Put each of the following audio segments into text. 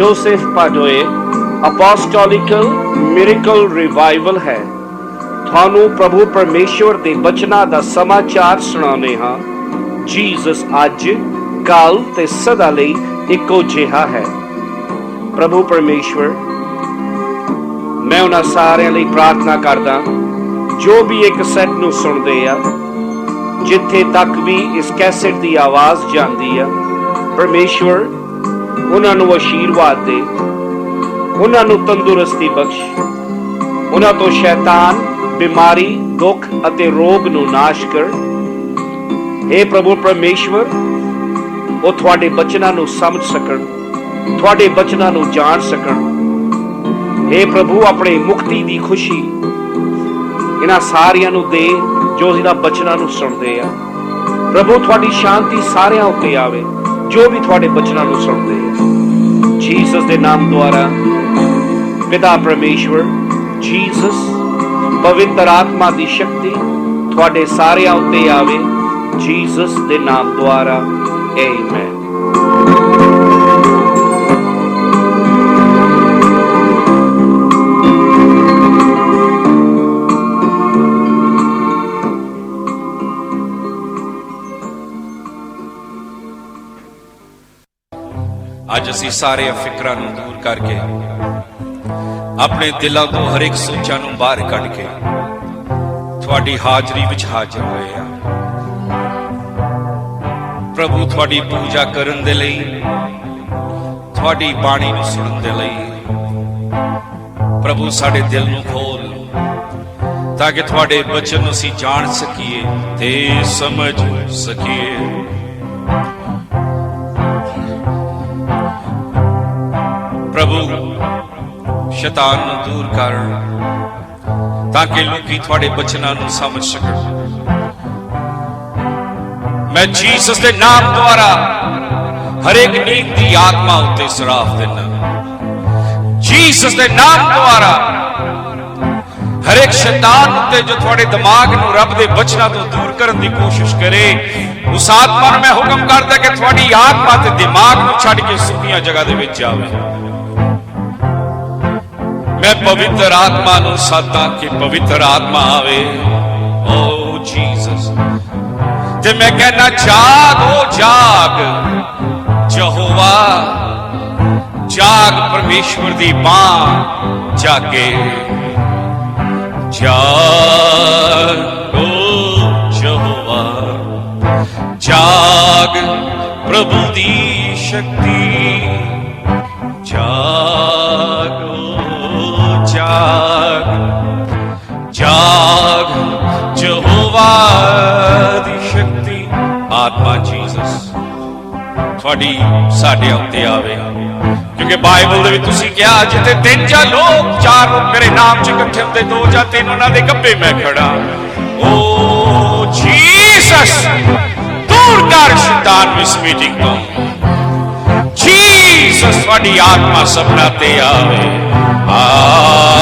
Joseph ਪਾਡੋਏ apostolical miracle revival ਹੈ ਤੁਹਾਨੂੰ ਪ੍ਰਭੂ ਪਰਮੇਸ਼ਵਰ ਦੇ ਬਚਨਾਂ ਦਾ ਸਮਾਚਾਰ ਸੁਣਾਉਂਦੇ ਹਾਂ ਜੀਸਸ ਅੱਜ ਕੱਲ ਤੇ ਸਦਾ ਲਈ ਇੱਕੋ ਜਿਹਾ ਹੈ ਪ੍ਰਭੂ ਪਰਮੇਸ਼ਵਰ ਮੈਂ ਉਹਨਾਂ ਸਾਰਿਆਂ ਲਈ ਪ੍ਰਾਰਥਨਾ ਕਰਦਾ ਜੋ ਵੀ ਇੱਕ ਸੈਟ ਨੂੰ ਸੁਣਦੇ ਆ ਜਿੱਥੇ ਤੱਕ ਵੀ ਇਸ ਕੈਸੇਟ ਦੀ ਆਵਾਜ਼ ਜਾਂਦੀ ਆ ਪਰਮੇਸ਼ਵਰ ਉਹਨਾਂ ਨੂੰ ਆਸ਼ੀਰਵਾਦ ਦੇ। ਉਹਨਾਂ ਨੂੰ ਤੰਦਰੁਸਤੀ ਬਖਸ਼। ਉਹਨਾਂ ਤੋਂ ਸ਼ੈਤਾਨ, ਬਿਮਾਰੀ, ਦੁੱਖ ਅਤੇ ਰੋਗ ਨੂੰ ਨਾਸ਼ ਕਰ। हे ਪ੍ਰਭੂ ਪਰਮੇਸ਼ਵਰ, ਉਹ ਤੁਹਾਡੇ ਬਚਨਾਂ ਨੂੰ ਸਮਝ ਸਕਣ। ਤੁਹਾਡੇ ਬਚਨਾਂ ਨੂੰ ਜਾਣ ਸਕਣ। हे ਪ੍ਰਭੂ, ਆਪਣੇ ਮੁਕਤੀ ਦੀ ਖੁਸ਼ੀ। ਇਹਨਾਂ ਸਾਰਿਆਂ ਨੂੰ ਦੇ ਜੋ ਇਹਨਾਂ ਬਚਨਾਂ ਨੂੰ ਸੁਣਦੇ ਆ। ਪ੍ਰਭੂ, ਤੁਹਾਡੀ ਸ਼ਾਂਤੀ ਸਾਰਿਆਂ ਉੱਤੇ ਆਵੇ। ਜੋ ਵੀ ਤੁਹਾਡੇ ਬਚਨਾਂ ਨੂੰ ਸੁਣਦੇ ਆ। ਜੀਸਸ ਦੇ ਨਾਮ ਦੁਆਰਾ ਪਿਤਾ ਪਰਮੇਸ਼ਵਰ ਜੀਸਸ ਪਵਿੱਤਰ ਆਤਮਾ ਦੀ ਸ਼ਕਤੀ ਤੁਹਾਡੇ ਸਾਰਿਆਂ ਉੱਤੇ ਆਵੇ। ਜੀਸਸ ਦੇ ਨਾਮ ਦੁਆਰਾ ਆਮੇਨ ਅੱਜ ਅਸੀਂ ਸਾਰੇ ਫਿਕਰਾਂ ਨੂੰ ਦੂਰ ਕਰਕੇ, ਆਪਣੇ ਦਿਲਾਂ ਤੋਂ ਹਰ ਇੱਕ ਸੋਚਾਂ ਨੂੰ ਬਾਹਰ ਕੱਢ ਕੇ ਤੁਹਾਡੀ ਹਾਜ਼ਰੀ ਵਿੱਚ ਹਾਜ਼ਰ ਹੋਏ ਆ ਪ੍ਰਭੂ, ਤੁਹਾਡੀ ਪੂਜਾ ਕਰਨ ਦੇ ਲਈ, ਤੁਹਾਡੀ ਬਾਣੀ ਨੂੰ ਸੁਣਨ ਦੇ ਲਈ, ਪ੍ਰਭੂ, ਸਾਡੇ ਦਿਲ ਨੂੰ ਖੋਲ ਤਾਂ ਕਿ ਤੁਹਾਡੇ ਬਚਨ ਨੂੰ ਅਸੀਂ ਜਾਣ ਸਕੀਏ ਤੇ ਸਮਝ ਸਕੀਏ। ਸ਼ੈਤਾਨ ਨੂੰ ਦੂਰ ਕਰ, ਤਾਂ ਕਿ ਲੋਕੀ ਤੁਹਾਡੇ ਬਚਨਾਂ ਨੂੰ ਸਮਝ ਸਕਣ। ਮੈਂ ਜੀਸਸ ਦੇ ਨਾਮ ਦੁਆਰਾ ਹਰੇਕ ਨੀਂਦ ਦੀ ਆਤਮਾ ਉੱਤੇ ਸਰਾਫ ਦਿੰਦਾ ਜੀਸਸ ਦੇ ਨਾਮ ਦੁਆਰਾ ਹਰੇਕ ਸ਼ੈਤਾਨ ਉੱਤੇ ਜੋ ਤੁਹਾਡੇ ਦਿਮਾਗ ਨੂੰ ਰੱਬ ਦੇ ਬਚਨਾਂ ਤੋਂ ਦੂਰ ਕਰਨ ਦੀ ਕੋਸ਼ਿਸ਼ ਕਰੇ, ਉਸ ਆਤਮਾ ਨੂੰ ਮੈਂ ਹੁਕਮ ਕਰਦਾ ਕਿ ਤੁਹਾਡੀ ਆਤਮਾ ਤੇ ਦਿਮਾਗ ਨੂੰ ਛੱਡ ਕੇ ਸੁੱਕੀਆਂ ਜਗ੍ਹਾ ਦੇ ਵਿੱਚ ਜਾਵੇ। ਮੈਂ ਪਵਿੱਤਰ ਆਤਮਾ ਨੂੰ ਸਾਦਾ ਕਿ ਪਵਿੱਤਰ ਆਤਮਾ ਆਵੇ। ਓ ਜੀਸਸ ਤੇ ਮੈਂ ਕਹਿੰਦਾ ਜਾਗ, ਓ ਜਾਗ। ਯਹੋਵਾ, ਜਾਗ ਪਰਮੇਸ਼ਵਰ ਦੀ ਬਾਹ ਜਾਗੇ। ਜਾਗ, ਓ ਯਹੋਵਾ, ਜਾਗ ਪ੍ਰਭੂ ਦੀ ਸ਼ਕਤੀ। ਜਾਗ ਜਾਗ ਜਾਗ ਯਹੋਵਾ ਦੀ ਸ਼ਕਤੀ। ਆਤਮਾ ਜੀਸਸ, ਤੁਹਾਡੀ ਸਾਡੇ ਉੱਤੇ ਆਵੇ। ਕਿਉਂਕਿ ਬਾਈਬਲ ਦੇ ਵਿੱਚ ਤੁਸੀਂ ਕਿਹਾ, ਜਿੱਥੇ ਤਿੰਨ ਜਾਂ ਲੋਕ ਚਾਰ ਲੋਕ ਮੇਰੇ ਨਾਮ 'ਚ ਇਕੱਠੇ ਹੁੰਦੇ, ਦੋ ਜਾਂ ਤਿੰਨ ਉਹਨਾਂ ਦੇ ਗੱਭੇ ਮੈਂ ਖੜਾ ਓ ਜੀਸਸ ਦੂਰ ਕਰ ਸ਼ੈਤਾਨ ਇਸ ਮੀਟਿੰਗ ਤੋਂ। ਜੀਸਸ ਤੁਹਾਡੀ ਆਤਮਾ ਸਭਨਾ ਤੇ ਆਵੇ। ਆਮੀਨ।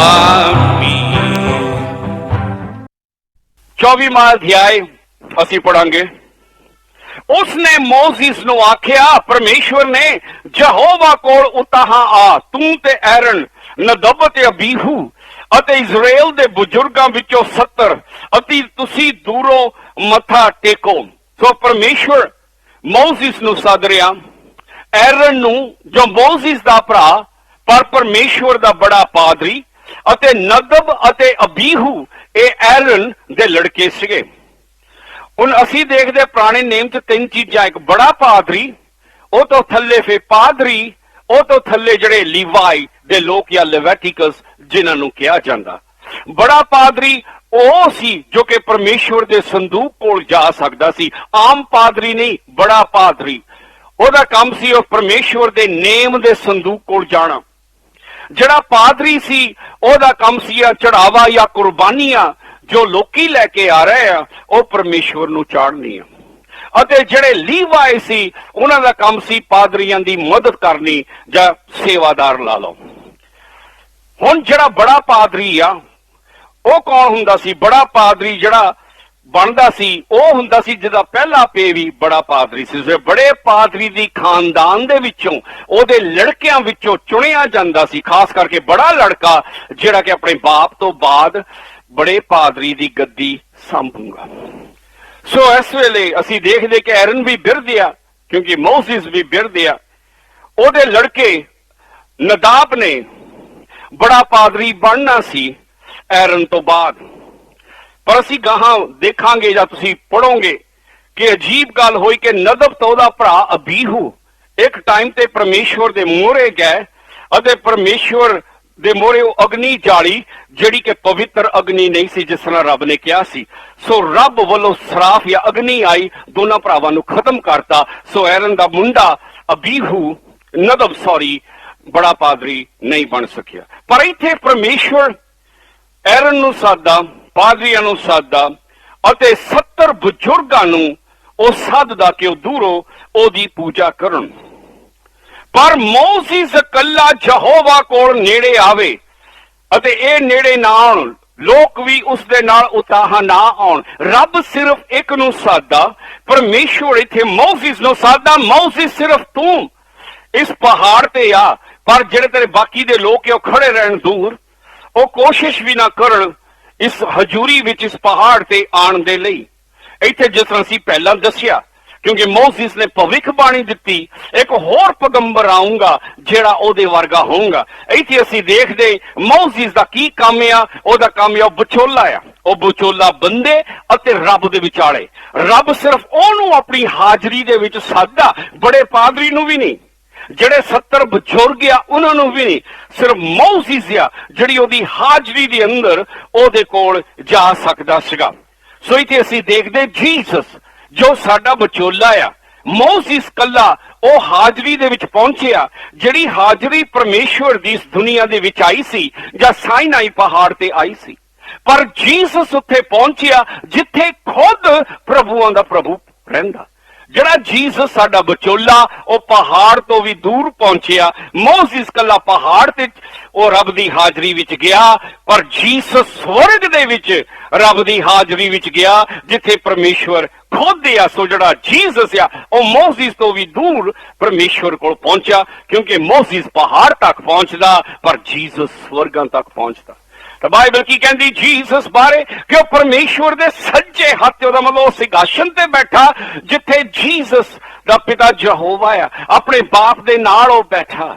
24ਵਾਂ ਅਧਿਆਇ ਅਸੀਂ ਪੜਾਂਗੇ। ਉਸ ਨੇ ਮੋਜ਼ਿਸ ਨੂੰ ਆਖਿਆ, ਪਰਮੇਸ਼ਵਰ ਨੇ ਯਹੋਵਾ ਕੋਲ ਉਤਾਹਾਂ ਆ, ਤੂੰ ਤੇ ਐਰਨ ਨਦਬ ਤੇ ਅਬੀਹੂ ਅਤੇ ਇਜ਼ਰਾਈਲ ਦੇ ਬਜ਼ੁਰਗਾਂ ਵਿੱਚੋਂ 70 ਅਤੇ ਤੁਸੀਂ ਦੂਰੋਂ ਮੱਥਾ ਟੇਕੋ। ਸੋ ਪਰਮੇਸ਼ਵਰ ਮੋਜ਼ਿਸ ਨੂੰ ਸੱਦ ਰਿਹਾ। ਐਰਨ ਨੂੰ ਜੋ ਦਾ ਭਰਾ, ਪਰ ਪਰਮੇਸ਼ਵਰ ਦਾ ਬੜਾ ਪਾਦਰੀ ਅਤੇ ਨਦਬ ਅਤੇ ਅਬੀਹੂ, ਇਹ ਐਰਨ ਦੇ ਲੜਕੇ ਸੀਗੇ। ਹੁਣ ਅਸੀਂ ਦੇਖਦੇ ਪੁਰਾਣੇ ਨੇਮ 'ਚ ਤਿੰਨ ਚੀਜ਼ਾਂ, ਇੱਕ ਬੜਾ ਪਾਦਰੀ, ਉਹ ਤੋਂ ਥੱਲੇ ਫੇ ਪਾਦਰੀ, ਉਹ ਤੋਂ ਥੱਲੇ ਜਿਹੜੇ ਲੀਵਾਈ ਦੇ ਲੋਕ ਜਾਂ ਲੈਵੈਟਿਕਸ, ਜਿਨ੍ਹਾਂ ਨੂੰ ਕਿਹਾ ਜਾਂਦਾ। ਬੜਾ ਪਾਦਰੀ ਉਹ ਸੀ ਜੋ ਕਿ ਪਰਮੇਸ਼ਵਰ ਦੇ ਸੰਦੂਕ ਕੋਲ ਜਾ ਸਕਦਾ ਸੀ। ਆਮ ਪਾਦਰੀ ਨਹੀਂ, ਬੜਾ ਪਾਦਰੀ। ਉਹਦਾ ਕੰਮ ਸੀ ਉਹ ਪਰਮੇਸ਼ਵਰ ਦੇ ਨੇਮ ਦੇ ਸੰਦੂਕ ਕੋਲ ਜਾਣਾ। ਜਿਹੜਾ ਪਾਦਰੀ ਸੀ, ਉਹਦਾ ਕੰਮ ਸੀ ਆ ਚੜਾਵਾ ਜਾਂ ਕੁਰਬਾਨੀਆਂ ਜੋ ਲੋਕੀ ਲੈ ਕੇ ਆ ਰਹੇ ਆ, ਉਹ ਪਰਮੇਸ਼ਵਰ ਨੂੰ ਚਾੜਨੀ ਆ। ਅਤੇ ਜਿਹੜੇ ਲੀਵਾਈ ਸੀ, ਉਹਨਾਂ ਦਾ ਕੰਮ ਸੀ ਪਾਦਰੀਆਂ ਦੀ ਮਦਦ ਕਰਨੀ ਜਾਂ ਸੇਵਾਦਾਰ ਲਾ ਲਓ। ਹੁਣ ਜਿਹੜਾ ਬੜਾ ਪਾਦਰੀ ਆ, ਉਹ ਕੌਣ ਹੁੰਦਾ ਸੀ? ਬੜਾ ਪਾਦਰੀ ਜਿਹੜਾ ਬਣਦਾ ਸੀ, ਉਹ ਹੁੰਦਾ ਸੀ ਜਿਹਦਾ ਪਹਿਲਾ ਪੇ ਵੀ ਬੜਾ ਪਾਦਰੀ ਸੀ। ਉਸੇ ਬੜੇ ਪਾਦਰੀ ਦੀ ਖਾਨਦਾਨ ਦੇ ਵਿੱਚੋਂ, ਉਹਦੇ ਲੜਕਿਆਂ ਵਿੱਚੋਂ ਚੁਣਿਆ ਜਾਂਦਾ ਸੀ। ਖਾਸ ਕਰਕੇ ਬੜਾ ਲੜਕਾ, ਜਿਹੜਾ ਕਿ ਆਪਣੇ ਬਾਪ ਤੋਂ ਬਾਅਦ ਬੜੇ ਪਾਦਰੀ ਦੀ ਗੱਦੀ ਸੰਭੂਗਾ। ਸੋ ਇਸ ਵੇਲੇ ਅਸੀਂ ਦੇਖਦੇ ਕਿ ਐਰਨ ਵੀ ਬਿਰਦਿਆ ਕਿਉਂਕਿ ਮੋਸਿਸ ਵੀ ਬਿਰਦਿਆ ਉਹਦੇ ਲੜਕੇ ਨਦਾਬ ਨੇ ਬੜਾ ਪਾਦਰੀ ਬਣਨਾ ਸੀ ਐਰਨ ਤੋਂ ਬਾਅਦ। ਪਰ ਅਸੀਂ ਗਾਹਾਂ ਦੇਖਾਂਗੇ ਜਾਂ ਤੁਸੀਂ ਪੜੋਗੇ ਕਿ ਅਜੀਬ ਗੱਲ ਹੋਈ ਕਿ ਨਦਬ ਤੋਂ ਉਹਦਾ ਭਰਾ ਅਬੀਹੂ ਇੱਕ ਟਾਈਮ ਤੇ ਪਰਮੇਸ਼ਵਰ ਦੇ ਮੋਹਰੇ ਗਏ ਅਤੇ ਪਰਮੇਸ਼ਵਰ ਦੇ ਮੋਹਰੇ ਉਹ ਅਗਨੀ ਜਾਲੀ ਜਿਹੜੀ ਕਿ ਪਵਿੱਤਰ ਅਗਨੀ ਨਹੀਂ ਸੀ, ਜਿਸ ਤਰ੍ਹਾਂ ਰੱਬ ਨੇ ਕਿਹਾ ਸੀ। ਸੋ ਰੱਬ ਵੱਲੋਂ ਸਰਾਫ ਜਾਂ ਅਗਨੀ ਆਈ, ਦੋਨਾਂ ਭਰਾਵਾਂ ਨੂੰ ਖਤਮ ਕਰਤਾ। ਸੋ ਐਰਨ ਦਾ ਮੁੰਡਾ ਅਬੀਹੂ, ਨਦਬ ਸੌਰੀ ਬੜਾ ਪਾਦਰੀ ਨਹੀਂ ਬਣ ਸਕਿਆ। ਪਰ ਇੱਥੇ ਪਰਮੇਸ਼ਵਰ ਐਰਨ ਨੂੰ ਸਾਦਾ ਪਾਦਰੀਆਂ ਨੂੰ ਸਾਦਾ ਅਤੇ 70 ਬਜ਼ੁਰਗਾਂ ਨੂੰ ਉਹ ਸੱਦਦਾ ਕਿ ਉਹ ਦੂਰੋਂ ਉਹਦੀ ਪੂਜਾ ਕਰਨ। ਪਰ ਮੋਸਿਸ ਇਕੱਲਾ ਯਹੋਵਾ ਕੋਲ ਨੇੜੇ ਆਵੇ ਅਤੇ ਇਹ ਨੇੜੇ ਨਾ ਆਉਣ। ਲੋਕ ਵੀ ਉਸ ਦੇ ਨਾਲ ਉਤਾਹ ਨਾ ਆਉਣ। ਰੱਬ ਸਿਰਫ ਇੱਕ ਨੂੰ ਸਾਦਾ ਪਰਮੇਸ਼ਵਰ ਇੱਥੇ ਮੋਸਿਸ ਨੂੰ ਸਾਦਾ ਮੋਸਿਸ ਸਿਰਫ ਤੂੰ। ਇਸ ਪਹਾੜ ਤੇ ਆ, ਪਰ ਜਿਹੜੇ ਤੇਰੇ ਬਾਕੀ ਦੇ ਲੋਕ ਉਹ ਖੜੇ ਰਹਿਣ ਦੂਰ। ਉਹ ਕੋਸ਼ਿਸ਼ ਵੀ ਨਾ ਕਰਨ ਇਸ ਹਜੂਰੀ ਵਿੱਚ ਇਸ ਪਹਾੜ ਤੇ ਆਉਣ ਦੇ ਲਈ। ਇੱਥੇ ਜਿਸ ਤਰ੍ਹਾਂ ਅਸੀਂ ਪਹਿਲਾਂ ਦੱਸਿਆ, ਕਿਉਂਕਿ ਮੋਸਿਸ ਨੇ ਭਵਿੱਖ ਬਾਣੀ ਦਿੱਤੀ, ਇੱਕ ਹੋਰ ਪੈਗੰਬਰ ਆਊਗਾ ਜਿਹੜਾ ਉਹਦੇ ਵਰਗਾ ਹੋਊਗਾ। ਇੱਥੇ ਅਸੀਂ ਦੇਖਦੇ ਮੋਸਿਸ ਦਾ ਕੀ ਕੰਮ ਆ, ਉਹਦਾ ਕੰਮ ਆ ਉਹ ਵਿਚੋਲਾ ਆ। ਉਹ ਵਿਚੋਲਾ ਬੰਦੇ ਅਤੇ ਰੱਬ ਦੇ ਵਿਚਾਲੇ। ਰੱਬ ਸਿਰਫ ਉਹਨੂੰ ਆਪਣੀ ਹਾਜ਼ਰੀ ਦੇ ਵਿੱਚ ਸਾਦਾ ਬੜੇ ਪਾਦਰੀ ਨੂੰ ਵੀ ਨਹੀਂ। ਜਿਹੜੇ 70 ਬਜ਼ੁਰਗ ਆ, ਉਹਨਾਂ ਨੂੰ ਵੀ ਨਹੀਂ, ਸਿਰਫ ਮੌਸਿਸ ਆ, ਜਿਹੜੀ ਉਹਦੀ ਹਾਜ਼ਰੀ ਦੇ ਅੰਦਰ ਉਹਦੇ ਕੋਲ ਜਾ ਸਕਦਾ ਸੀਗਾ। ਸੋ ਇੱਥੇ ਅਸੀਂ ਦੇਖਦੇ ਜੀਸਸ, ਜੋ ਸਾਡਾ ਵਿਚੋਲਾ ਆ ਮੌਸਿਸ ਕੱਲਾ ਉਹ ਹਾਜ਼ਰੀ ਦੇ ਵਿੱਚ ਪਹੁੰਚਿਆ, ਜਿਹੜੀ ਹਾਜ਼ਰੀ ਪਰਮੇਸ਼ਵਰ ਦੀ ਇਸ ਦੁਨੀਆ ਦੇ ਵਿੱਚ ਆਈ ਸੀ, ਜਾਂ ਸਾਈਨਾਈ ਪਹਾੜ ਤੇ ਆਈ ਸੀ। ਪਰ ਜੀਸਸ ਉੱਥੇ ਪਹੁੰਚਿਆ, ਜਿੱਥੇ ਖੁਦ ਪ੍ਰਭੂਆਂ ਦਾ ਪ੍ਰਭੂ ਰਹਿੰਦਾ। ਜਿਹੜਾ ਜੀਸਸ ਸਾਡਾ ਵਿਚੋਲਾ, ਉਹ ਪਹਾੜ ਤੋਂ ਵੀ ਦੂਰ ਪਹੁੰਚਿਆ। ਮੋਸਿਸ ਕੱਲਾ ਪਹਾੜ ਤੇ ਉਹ ਰੱਬ ਦੀ ਹਾਜ਼ਰੀ ਵਿੱਚ ਗਿਆ, ਪਰ ਜੀਸਸ ਸਵਰਗ ਦੇ ਵਿੱਚ ਰੱਬ ਦੀ ਹਾਜ਼ਰੀ ਵਿੱਚ ਗਿਆ, ਜਿੱਥੇ ਪਰਮੇਸ਼ਵਰ ਖੁਦ ਆ ਸੋ ਜਿਹੜਾ ਜੀਸਸ ਆ, ਉਹ ਮੋਸਿਸ ਤੋਂ ਵੀ ਦੂਰ ਪਰਮੇਸ਼ਵਰ ਕੋਲ ਪਹੁੰਚਿਆ, ਕਿਉਂਕਿ ਮੋਸਿਸ ਪਹਾੜ ਤੱਕ ਪਹੁੰਚਦਾ, ਪਰ ਜੀਸਸ ਸਵਰਗਾਂ ਤੱਕ ਪਹੁੰਚਦਾ। ਤਾਂ ਬਾਈਬਲ ਕੀ ਕਹਿੰਦੀ? ਜੀਸਸ ਬਾਰੇ, ਕਿ ਉਹ ਪਰਮੇਸ਼ਵਰ ਦੇ ਸੱਜੇ ਹੱਥ ਉਹਦਾ ਮਤਲਬ ਉਹ ਸਿੰਘਾਸਨ ਤੇ ਬੈਠਾ, ਜਿੱਥੇ ਜੀਸਸ ਦਾ ਪਿਤਾ ਯਹੋਵਾ ਆ। ਆਪਣੇ ਬਾਪ ਦੇ ਨਾਲ ਉਹ ਬੈਠਾ।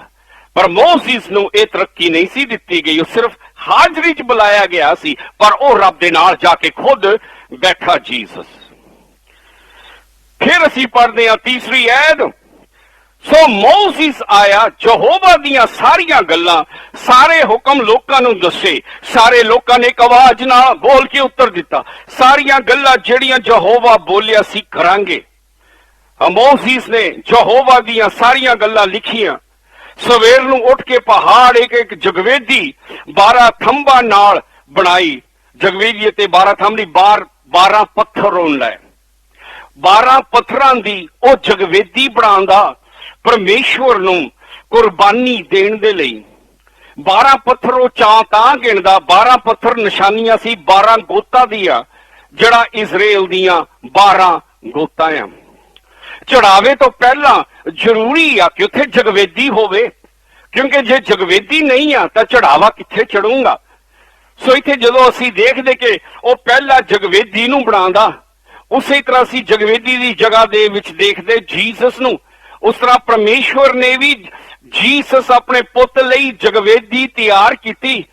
ਪਰ ਮੋਸਿਸ ਨੂੰ ਇਹ ਤਰੱਕੀ ਨਹੀਂ ਸੀ ਦਿੱਤੀ ਗਈ। ਉਹ ਸਿਰਫ ਹਾਜ਼ਰੀ 'ਚ ਬੁਲਾਇਆ ਗਿਆ ਸੀ, ਪਰ ਉਹ ਰੱਬ ਦੇ ਨਾਲ ਜਾ ਕੇ ਖੁਦ ਬੈਠਾ ਜੀਸਸ ਫਿਰ ਅਸੀਂ ਪੜ੍ਹਦੇ ਹਾਂ ਤੀਸਰੀ ਐਦ। ਸੋ ਮੋਸਿਸ ਆਇਆ, ਯਹੋਵਾ ਦੀਆਂ ਸਾਰੀਆਂ ਗੱਲਾਂ, ਸਾਰੇ ਹੁਕਮ ਲੋਕਾਂ ਨੂੰ ਦੱਸੇ। ਸਾਰੇ ਲੋਕਾਂ ਨੇ ਇੱਕ ਆਵਾਜ਼ ਨਾਲ ਬੋਲ ਕੇ ਉੱਤਰ ਦਿੱਤਾ। ਸਾਰੀਆਂ ਗੱਲਾਂ ਜਿਹੜੀਆਂ ਯਹੋਵਾ ਬੋਲਿਆ ਸੀ ਕਰਾਂਗੇ। ਮੋਸਿਸ ਨੇ ਯਹੋਵਾ ਦੀਆਂ ਸਾਰੀਆਂ ਗੱਲਾਂ ਲਿਖੀਆਂ। ਸਵੇਰ ਨੂੰ ਉੱਠ ਕੇ ਪਹਾੜ ਇੱਕ ਇੱਕ ਜਗਵੇਦੀ 12 ਥੰਬਾਂ ਨਾਲ ਬਣਾਈ। ਜਗਵੇਦੀ ਤੇ 12 ਥੰਬ ਦੀ 12 ਪੱਥਰ ਰੋਣ ਲੈ 12 ਪੱਥਰਾਂ ਦੀ ਉਹ ਜਗਵੇਦੀ ਬਣਾਉਣ ਦਾ ਪਰਮੇਸ਼ਵਰ ਨੂੰ ਕੁਰਬਾਨੀ ਦੇਣ ਦੇ ਲਈ। 12 ਪੱਥਰ ਉਹ ਚਾਂ ਤਾਂ ਗਿਣਦਾ 12 ਪੱਥਰ ਨਿਸ਼ਾਨੀਆਂ ਸੀ 12 ਗੋਤਾਂ ਦੀਆਂ, ਜਿਹੜਾ ਇਜ਼ਰਾਈਲ ਦੀਆਂ 12 ਗੋਤਾਂ ਆ। ਚੜਾਵੇ ਤੋਂ ਪਹਿਲਾਂ ਜ਼ਰੂਰੀ ਆ ਕਿ ਉੱਥੇ ਜਗਵੇਦੀ ਹੋਵੇ, ਕਿਉਂਕਿ ਜੇ ਜਗਵੇਦੀ ਨਹੀਂ ਆ, ਤਾਂ ਚੜਾਵਾ ਕਿੱਥੇ ਚੜੂਗਾ? ਸੋ ਇੱਥੇ ਜਦੋਂ ਅਸੀਂ ਦੇਖਦੇ ਕਿ ਉਹ ਪਹਿਲਾ ਜਗਵੇਦੀ ਨੂੰ ਬਣਾਉਂਦਾ, ਉਸੇ ਤਰ੍ਹਾਂ ਅਸੀਂ ਜਗਵੇਦੀ ਦੀ ਜਗ੍ਹਾ ਦੇ ਵਿੱਚ ਦੇਖਦੇ, ਜੀਸਸ ਨੂੰ ਉਸ ਤਰ੍ਹਾਂ ਪਰਮੇਸ਼ਵਰ ਨੇ ਵੀ ਜੀਸਸ ਆਪਣੇ ਪੁੱਤ ਲਈ ਜਗਵੇਦੀ ਤਿਆਰ ਕੀਤੀ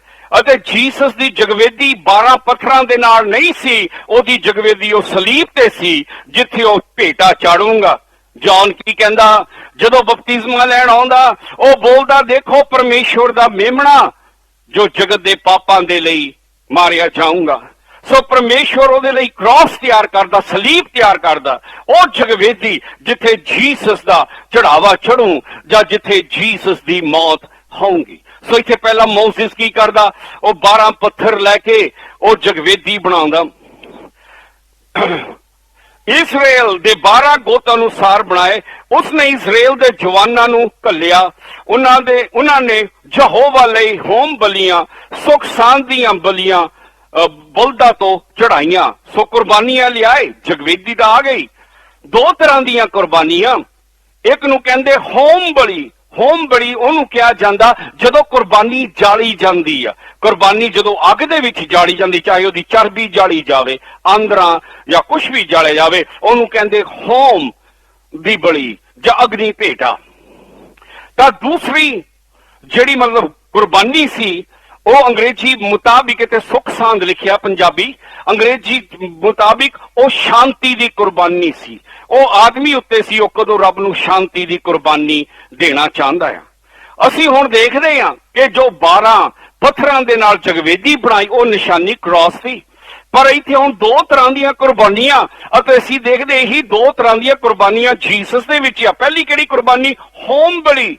ਅਤੇ ਜੀਸਸ ਦੀ ਜਗਵੇਦੀ 12 ਪੱਥਰਾਂ ਦੇ ਨਾਲ ਨਹੀਂ ਸੀ, ਉਹਦੀ ਜਗਵੇਦੀ ਉਹ ਸਲੀਬ ਤੇ ਸੀ, ਜਿੱਥੇ ਉਹ ਭੇਟਾ ਚਾੜੂਗਾ। ਜੌਨ ਕੀ ਕਹਿੰਦਾ, ਜਦੋਂ ਬਪਤਿਸਮਾ ਲੈਣ ਆਉਂਦਾ, ਉਹ ਬੋਲਦਾ, ਦੇਖੋ ਪਰਮੇਸ਼ਵਰ ਦਾ ਮੇਮਣਾ ਜੋ ਜਗਤ ਦੇ ਪਾਪਾਂ ਦੇ ਲਈ ਮਾਰਿਆ ਜਾਊਗਾ। ਸੋ ਪਰਮੇਸ਼ਵਰ ਉਹਦੇ ਲਈ ਕ੍ਰਾਸ ਤਿਆਰ ਕਰਦਾ, ਸਲੀਬ ਤਿਆਰ ਕਰਦਾ। ਉਹ ਜਗਵੇਦੀ ਜਿੱਥੇ ਜੀਸਸ ਦਾ ਚੜਾਵਾ ਚੜੂ ਜਾਂ ਜਿੱਥੇ ਜੀਸਸ ਦੀ ਮੌਤ ਹੋਊਗੀ। ਸੋ ਇੱਥੇ ਪਹਿਲਾਂ ਮੋਸਿਸ ਕੀ ਕਰਦਾ? ਉਹ 12 ਪੱਥਰ ਲੈ ਕੇ ਉਹ ਜਗਵੇਦੀ ਬਣਾਉਂਦਾ। ਇਸਰਾਇਲ ਦੇ 12 ਗੋਤ ਅਨੁਸਾਰ ਬਣਾਏ। ਉਸਨੇ ਇਸਰਾਇਲ ਦੇ ਜਵਾਨਾਂ ਨੂੰ ਘੱਲਿਆ। ਉਹਨਾਂ ਦੇ ਉਹਨਾਂ ਨੇ ਯਹੋਵਾ ਲਈ ਹੋਮ ਬਲੀਆਂ ਸੁਖ ਸ਼ਾਂਤ ਦੀਆਂ ਬਲੀਆਂ ਬਲਦਾਂ ਤੋਂ ਚੜਾਈਆਂ ਸੋ ਕੁਰਬਾਨੀਆਂ ਲਿਆਏ, ਜਗਵੇਦੀ ਤਾਂ ਆ ਗਈ। ਦੋ ਤਰ੍ਹਾਂ ਦੀਆਂ ਕੁਰਬਾਨੀਆਂ। ਇੱਕ ਨੂੰ ਕਹਿੰਦੇ ਹੋਮ ਬਲੀ। ਹੋਮ ਬਲੀ ਉਹਨੂੰ ਕਿਹਾ ਜਾਂਦਾ ਜਦੋਂ ਕੁਰਬਾਨੀ ਜਾਲੀ ਜਾਂਦੀ ਆ। ਕੁਰਬਾਨੀ ਜਦੋਂ ਅੱਗ ਦੇ ਵਿੱਚ ਜਾਲੀ ਜਾਂਦੀ, ਚਾਹੇ ਉਹਦੀ ਚਰਬੀ ਜਾਲੀ ਜਾਵੇ, ਆਂਦਰਾਂ ਜਾਂ ਕੁਝ ਵੀ ਜਾਲੇ ਜਾਵੇ, ਉਹਨੂੰ ਕਹਿੰਦੇ ਹੋਮ ਦੀ ਬਲੀ ਜਾਂ ਅਗਨੀ ਭੇਟਾ। ਤਾਂ ਦੂਸਰੀ ਜਿਹੜੀ ਮਤਲਬ ਕੁਰਬਾਨੀ ਸੀ ਉਹ ਅੰਗਰੇਜ਼ੀ ਮੁਤਾਬਿਕ ਤੇ ਸੁਖ ਸਾਂਦ ਲਿਖਿਆ ਪੰਜਾਬੀ ਅੰਗਰੇਜ਼ੀ ਮੁਤਾਬਿਕ ਉਹ ਸ਼ਾਂਤੀ ਦੀ ਕੁਰਬਾਨੀ ਸੀ। ਉਹ ਆਦਮੀ ਉੱਤੇ ਸੀ, ਉਹ ਕਦੋਂ ਰੱਬ ਨੂੰ ਸ਼ਾਂਤੀ ਦੀ ਕੁਰਬਾਨੀ ਦੇਣਾ ਚਾਹੁੰਦਾ ਆ। ਅਸੀਂ ਹੁਣ ਦੇਖਦੇ ਹਾਂ ਕਿ ਜੋ 12 ਪੱਥਰਾਂ ਦੇ ਨਾਲ ਜਗਵੇਦੀ ਬਣਾਈ, ਉਹ ਨਿਸ਼ਾਨੀ ਕ੍ਰਾਸ ਸੀ। ਪਰ ਇੱਥੇ ਹੁਣ ਦੋ ਤਰ੍ਹਾਂ ਦੀਆਂ ਕੁਰਬਾਨੀਆਂ ਅਤੇ ਅਸੀਂ ਦੇਖਦੇ ਇਹੀ ਦੋ ਤਰ੍ਹਾਂ ਦੀਆਂ ਕੁਰਬਾਨੀਆਂ ਜੀਸਸ ਦੇ ਵਿੱਚ ਆ। ਪਹਿਲੀ ਕਿਹੜੀ ਕੁਰਬਾਨੀ? ਹੋਮ ਬਲੀ।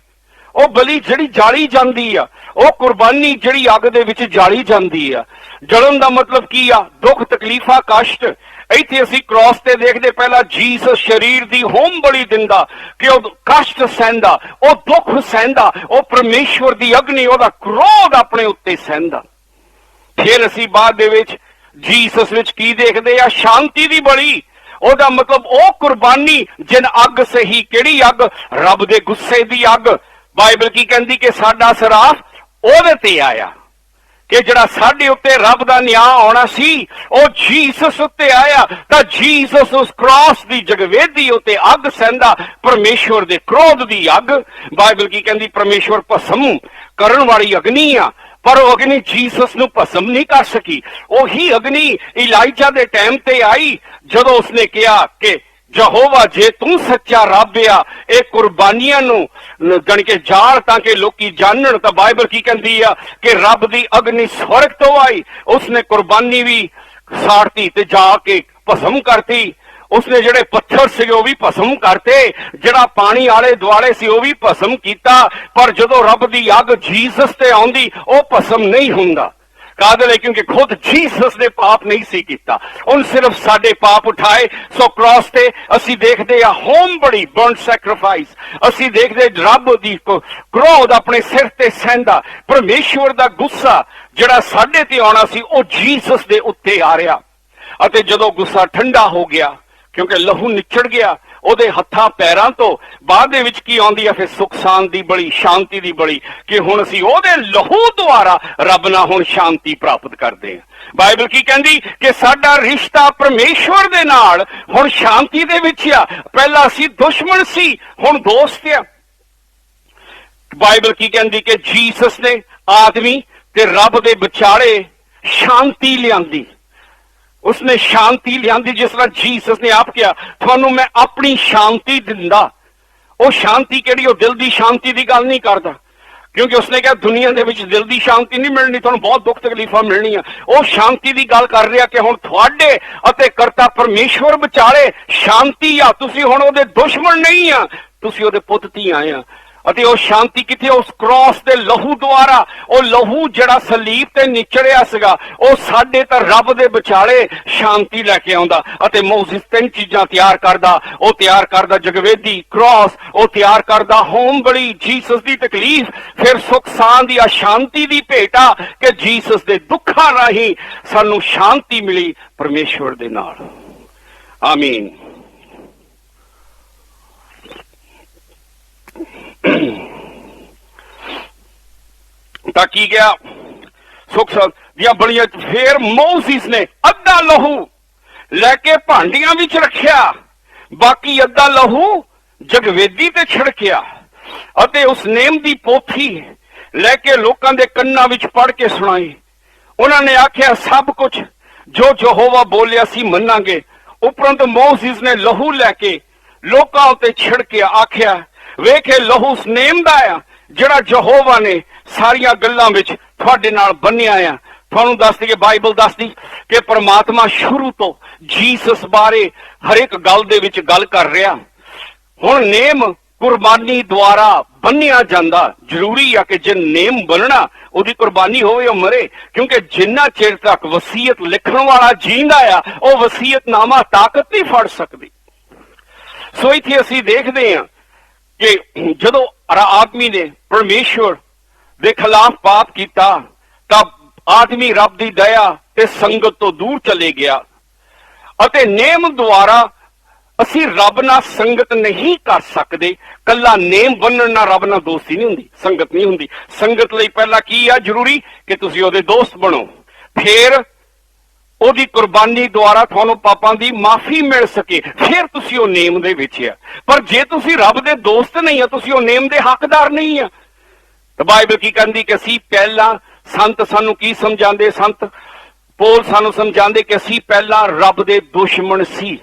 ਉਹ ਬਲੀ ਜਿਹੜੀ ਜਾਲੀ ਜਾਂਦੀ ਆ। ਉਹ ਕੁਰਬਾਨੀ ਜਿਹੜੀ ਅੱਗ ਦੇ ਵਿੱਚ ਜਾਲੀ ਜਾਂਦੀ ਆ। ਜਲਨ ਦਾ ਮਤਲਬ ਕੀ ਆ? ਦੁੱਖ, ਤਕਲੀਫਾਂ, ਕਸ਼ਟ। ਇੱਥੇ ਅਸੀਂ ਕ੍ਰਾਸ ਤੇ ਦੇਖਦੇ, ਪਹਿਲਾਂ ਜੀਸਸ ਸਰੀਰ ਦੀ ਹੋਮ ਬਲੀ ਦਿੰਦਾ, ਕਿ ਉਹ ਕਸ਼ਟ ਸਹਿੰਦਾ, ਉਹ ਦੁੱਖ ਸਹਿੰਦਾ, ਉਹ ਪਰਮੇਸ਼ਵਰ ਦੀ ਅਗਨੀ, ਉਹਦਾ ਕ੍ਰੋਧ ਆਪਣੇ ਉੱਤੇ ਸਹਿੰਦਾ। ਫਿਰ ਅਸੀਂ ਬਾਅਦ ਦੇ ਵਿੱਚ ਜੀਸਸ ਵਿੱਚ ਕੀ ਦੇਖਦੇ ਆ? ਸ਼ਾਂਤੀ ਦੀ ਬਲੀ। ਉਹਦਾ ਮਤਲਬ ਉਹ ਕੁਰਬਾਨੀ, ਜਿਨ ਅੱਗ ਸਹੀ, ਕਿਹੜੀ ਅੱਗ? ਰੱਬ ਦੇ ਗੁੱਸੇ ਦੀ ਅੱਗ। ਬਾਈਬਲ ਕੀ ਕਹਿੰਦੀ ਕਿ ਸਾਡਾ ਸਰਾਫ ਉਹਦੇ ਤੇ ਆਇਆ ਕਿ ਜਿਹੜਾ ਸਾਡੇ ਉੱਤੇ ਰੱਬ ਦਾ ਨਿਆਂ ਆਉਣਾ ਸੀ, ਉਹ ਜੀਸਸ ਉੱਤੇ ਆਇਆ। ਤਾਂ ਜੀਸਸ ਉਸ ਕ੍ਰਾਸ ਦੀ ਜਗਵੇਦੀ ਉੱਤੇ ਅੱਗ ਸਹਿੰਦਾ, ਪਰਮੇਸ਼ਵਰ ਦੇ ਕ੍ਰੋਧ ਦੀ ਅੱਗ। ਬਾਈਬਲ ਕੀ ਕਹਿੰਦੀ, ਪਰਮੇਸ਼ਵਰ ਭਸਮ, ਕਰਨ ਵਾਲੀ ਅਗਨੀ ਆ। ਪਰ ਉਹ ਅਗਨੀ ਜੀਸਸ ਨੂੰ ਭਸਮ ਨਹੀਂ ਕਰ ਸਕੀ। ਉਹੀ ਅਗਨੀ ਇਲਾਈਜਾ ਦੇ ਟਾਈਮ ਤੇ ਆਈ, ਜਦੋਂ ਉਸਨੇ ਕਿਹਾ ਕਿ ਯਹੋਵਾ, ਜੇ ਤੂੰ ਸੱਚਾ ਰੱਬ ਆ, ਇਹ ਕੁਰਬਾਨੀਆਂ ਨੂੰ ਗਣ ਕੇ ਜਾਲ ਤਾਂ ਕਿ ਲੋਕੀ ਜਾਣਨ, ਤਾਂ ਬਾਈਬਲ ਕੀ ਕਹਿੰਦੀ ਆ ਕਿ ਰੱਬ ਦੀ ਅਗਨੀ ਸਵਰਗ ਤੋਂ ਆਈ, ਉਸਨੇ ਕੁਰਬਾਨੀ ਵੀ ਸਾੜਤੀ ਤੇ ਜਾ ਕੇ ਭਸਮ ਕਰਤੀ। ਉਸਨੇ ਜਿਹੜੇ ਪੱਥਰ ਸੀਗੇ ਉਹ ਵੀ ਭਸਮ ਕਰਤੇ, ਜਿਹੜਾ ਪਾਣੀ ਆਲੇ ਦੁਆਲੇ ਸੀ ਉਹ ਵੀ ਭਸਮ ਕੀਤਾ, ਪਰ ਜਦੋਂ ਰੱਬ ਦੀ ਅੱਗ ਜੀਸਸ ਤੇ ਆਉਂਦੀ, ਉਹ ਭਸਮ ਨਹੀਂ ਹੁੰਦਾ। ਕਾਹਦੇ ਲਈ ਕਿਉਂਕਿ ਖੁਦ ਜੀਸਸ ਨੇ ਪਾਪ ਨਹੀਂ ਸੀ ਕੀਤਾ। ਉਹਨ ਸਿਰਫ ਸਾਡੇ ਪਾਪ ਉਠਾਏ, ਸੋ ਕ੍ਰਾਸ ਤੇ ਅਸੀਂ ਦੇਖਦੇ ਆ ਹੋਮ ਬੜੀ ਬਰਨ ਸੈਕਰੀਫਾਈਸ ਅਸੀਂ ਦੇਖਦੇ ਰੱਬ ਦੀ ਕ੍ਰੋਧ ਆਪਣੇ ਸਿਰ ਤੇ ਸਹਿੰਦਾ, ਪਰਮੇਸ਼ਵਰ ਦਾ ਗੁੱਸਾ ਜਿਹੜਾ ਸਾਡੇ ਤੇ ਆਉਣਾ ਸੀ, ਉਹ ਜੀਸਸ ਦੇ ਉੱਤੇ ਆ ਰਿਹਾ। ਅਤੇ ਜਦੋਂ ਗੁੱਸਾ ਠੰਡਾ ਹੋ ਗਿਆ, ਕਿਉਂਕਿ ਲਹੂ ਨਿਚੜ ਗਿਆ ਉਹਦੇ ਹੱਥਾਂ ਪੈਰਾਂ ਤੋਂ ਬਾਅਦ ਦੇ ਵਿੱਚ ਕੀ ਆਉਂਦੀ ਆ? ਫਿਰ ਸੁਖ ਸ਼ਾਂਤੀ ਦੀ ਬੜੀ ਸ਼ਾਂਤੀ ਦੀ ਬੜੀ ਕਿ ਹੁਣ ਅਸੀਂ ਉਹਦੇ ਲਹੂ ਦੁਆਰਾ ਰੱਬ ਨਾਲ ਹੁਣ ਸ਼ਾਂਤੀ ਪ੍ਰਾਪਤ ਕਰਦੇ ਹਾਂ। ਬਾਈਬਲ ਕੀ ਕਹਿੰਦੀ ਕਿ ਸਾਡਾ ਰਿਸ਼ਤਾ ਪਰਮੇਸ਼ਵਰ ਦੇ ਨਾਲ ਹੁਣ ਸ਼ਾਂਤੀ ਦੇ ਵਿੱਚ ਆ। ਪਹਿਲਾਂ ਅਸੀਂ ਦੁਸ਼ਮਣ ਸੀ, ਹੁਣ ਦੋਸਤ ਆ। ਬਾਈਬਲ ਕੀ ਕਹਿੰਦੀ ਕਿ ਜੀਸਸ ਨੇ ਆਦਮੀ ਤੇ ਰੱਬ ਦੇ ਵਿਚਾਲੇ ਸ਼ਾਂਤੀ ਲਿਆਂਦੀ। ਉਸਨੇ ਸ਼ਾਂਤੀ ਲਿਆਂਦੀ, ਜਿਸ ਤਰ੍ਹਾਂ ਜੀਸਸ ਨੇ ਆਪ ਕਿਹਾ, ਤੁਹਾਨੂੰ ਮੈਂ ਆਪਣੀ ਸ਼ਾਂਤੀ ਦਿੰਦਾ। ਉਹ ਸ਼ਾਂਤੀ ਕਿਹੜੀ? ਉਹ ਦਿਲ ਦੀ ਸ਼ਾਂਤੀ ਦੀ ਗੱਲ ਨਹੀਂ ਕਰਦਾ। ਕਿਉਂਕਿ ਉਸਨੇ ਕਿਹਾ, ਦੁਨੀਆ ਦੇ ਵਿੱਚ ਦਿਲ ਦੀ ਸ਼ਾਂਤੀ ਨਹੀਂ ਮਿਲਣੀ, ਤੁਹਾਨੂੰ ਬਹੁਤ ਦੁੱਖ ਤਕਲੀਫਾਂ ਮਿਲਣੀਆਂ। ਉਹ ਸ਼ਾਂਤੀ ਦੀ ਗੱਲ ਕਰ ਰਿਹਾ ਕਿ ਹੁਣ ਤੁਹਾਡੇ ਅਤੇ ਕਰਤਾ ਪਰਮੇਸ਼ਵਰ ਵਿਚਾਲੇ ਸ਼ਾਂਤੀ ਆ। ਤੁਸੀਂ ਹੁਣ ਉਹਦੇ ਦੁਸ਼ਮਣ ਨਹੀਂ ਆ। ਤੁਸੀਂ ਉਹਦੇ ਪੁੱਤ ਧੀ ਆਏ ਆ। ਅਤੇ ਉਹ ਸ਼ਾਂਤੀ ਕਿੱਥੇ ਉਸ ਕ੍ਰਾਸ ਦੇ ਲਹੂ ਦੁਆਰਾ। ਉਹ ਲਹੂ ਜਿਹੜਾ ਸਲੀਬ ਤੇ ਨਿਚੜਿਆ ਸੀਗਾ, ਉਹ ਸਾਡੇ ਤਾਂ ਰੱਬ ਦੇ ਵਿਚਾਲੇ ਸ਼ਾਂਤੀ ਲੈ ਕੇ ਆਉਂਦਾ ਅਤੇ ਮੌਜੂਦ ਤਿੰਨ ਚੀਜ਼ਾਂ ਤਿਆਰ ਕਰਦਾ। ਉਹ ਤਿਆਰ ਕਰਦਾ ਜਗਵੇਦੀ ਕ੍ਰਾਸ ਉਹ ਤਿਆਰ ਕਰਦਾ ਹੋਮ ਬੜੀ ਜੀਸਸ ਦੀ ਤਕਲੀਫ, ਫਿਰ ਸੁਖ ਸਾਂ ਦੀ ਸ਼ਾਂਤੀ ਦੀ ਭੇਟਾ ਕਿ ਜੀਸਸ ਦੇ ਦੁੱਖਾਂ ਰਾਹੀਂ ਸਾਨੂੰ ਸ਼ਾਂਤੀ ਮਿਲੀ ਪਰਮੇਸ਼ਵਰ ਦੇ ਨਾਲ। ਆਮੀਨ। ਤਾਂ ਕੀ ਗਿਆ? ਸੁਖ ਸੰ ਦੀਆਂ ਬੜੀਆਂ ਫੇਰ ਮੌਸਿਸ ਨੇ ਅੱਧਾ ਲਹੂ ਲੈ ਕੇ ਭਾਂਡੀਆਂ ਵਿੱਚ ਰੱਖਿਆ, ਬਾਕੀ ਅੱਧਾ ਲਹੂ ਜਗਵੇਦੀ ਤੇ ਛਿੜਕਿਆ ਅਤੇ ਉਸ ਨੇਮ ਦੀ ਪੋਥੀ ਲੈ ਕੇ ਲੋਕਾਂ ਦੇ ਕੰਨਾਂ ਵਿੱਚ ਪੜ ਕੇ ਸੁਣਾਈ। ਉਹਨਾਂ ਨੇ ਆਖਿਆ, ਸਭ ਕੁਝ ਜੋ ਯਹੋਵਾ ਬੋਲਿਆ ਸੀ ਮੰਨਾਂਗੇ। ਉਪਰੰਤ ਮੌਸਿਸ ਨੇ ਲਹੂ ਲੈ ਕੇ ਲੋਕਾਂ ਉੱਤੇ ਛਿੜਕਿਆ, ਆਖਿਆ ਵੇਖੇ ਲਹੂ ਉਸ ਨੇਮ ਦਾ ਆ, ਜਿਹੜਾ ਯਹੋਵਾ ਨੇ ਸਾਰੀਆਂ ਗੱਲਾਂ ਵਿੱਚ ਤੁਹਾਡੇ ਨਾਲ ਬੰਨਿਆ ਆ। ਤੁਹਾਨੂੰ ਦੱਸਦੀ ਕਿ ਬਾਈਬਲ ਦੱਸਦੀ ਕਿ ਪ੍ਰਮਾਤਮਾ ਸ਼ੁਰੂ ਤੋਂ ਜੀਸਸ ਬਾਰੇ ਹਰ ਇੱਕ ਗੱਲ ਦੇ ਵਿੱਚ ਗੱਲ ਕਰ ਰਿਹਾ। ਹੁਣ ਨੇਮ ਕੁਰਬਾਨੀ ਦੁਆਰਾ ਬੰਨਿਆ ਜਾਂਦਾ। ਜ਼ਰੂਰੀ ਆ ਕਿ ਜੇ ਨੇਮ ਬਣਨਾ ਉਹਦੀ ਕੁਰਬਾਨੀ ਹੋਵੇ, ਉਹ ਮਰੇ। ਕਿਉਂਕਿ ਜਿੰਨਾ ਚਿਰ ਤੱਕ ਵਸੀਅਤ ਲਿਖਣ ਵਾਲਾ ਜੀਂਦਾ ਆ, ਉਹ ਵਸੀਅਤਨਾਮਾ ਤਾਕਤ ਨਹੀਂ ਫੜ ਸਕਦੀ। ਸੋ ਇੱਥੇ ਅਸੀਂ ਦੇਖਦੇ ਹਾਂ ਕਿ ਜਦੋਂ ਆਦਮੀ ਨੇ ਪਰਮੇਸ਼ਵਰ ਦੇ ਖਿਲਾਫ ਪਾਪ ਕੀਤਾ, ਤਾਂ ਆਦਮੀ ਰੱਬ ਦੀ ਦਇਆ ਤੇ ਸੰਗਤ ਤੋਂ ਦੂਰ ਚਲੇ ਗਿਆ। ਅਤੇ ਨੇਮ ਦੁਆਰਾ ਅਸੀਂ ਰੱਬ ਨਾਲ ਸੰਗਤ ਨਹੀਂ ਕਰ ਸਕਦੇ। ਕੱਲਾ ਨੇਮ ਬੰਨਣ ਨਾਲ ਰੱਬ ਨਾਲ ਦੋਸਤੀ ਨਹੀਂ ਹੁੰਦੀ, ਸੰਗਤ ਨਹੀਂ ਹੁੰਦੀ। ਸੰਗਤ ਲਈ ਪਹਿਲਾਂ ਕੀ ਆ ਜ਼ਰੂਰੀ? ਕਿ ਤੁਸੀਂ ਉਹਦੇ ਦੋਸਤ ਬਣੋ। ਫਿਰ ਉਹਦੀ ਕੁਰਬਾਨੀ ਦੁਆਰਾ ਤੁਹਾਨੂੰ ਪਾਪਾਂ ਦੀ ਮਾਫੀ ਮਿਲ ਸਕੇ। ਫਿਰ ਤੁਸੀਂ ਉਹ ਨੇਮ ਦੇ ਵਿੱਚ ਆ। ਪਰ ਜੇ ਤੁਸੀਂ ਰੱਬ ਦੇ ਦੋਸਤ ਨਹੀਂ ਆ, ਤੁਸੀਂ ਉਹ ਨੇਮ ਦੇ ਹੱਕਦਾਰ ਨਹੀਂ ਆ। ਤਾਂ ਬਾਈਬਲ ਕੀ ਕਹਿੰਦੀ ਕਿ ਅਸੀਂ ਪਹਿਲਾਂ ਸੰਤ ਸਾਨੂੰ ਕੀ ਸਮਝਾਉਂਦੇ? ਸੰਤ ਪੋਲ ਸਾਨੂੰ ਸਮਝਾਉਂਦੇ ਕਿ ਅਸੀਂ ਪਹਿਲਾਂ ਰੱਬ ਦੇ ਦੁਸ਼ਮਣ ਸੀ।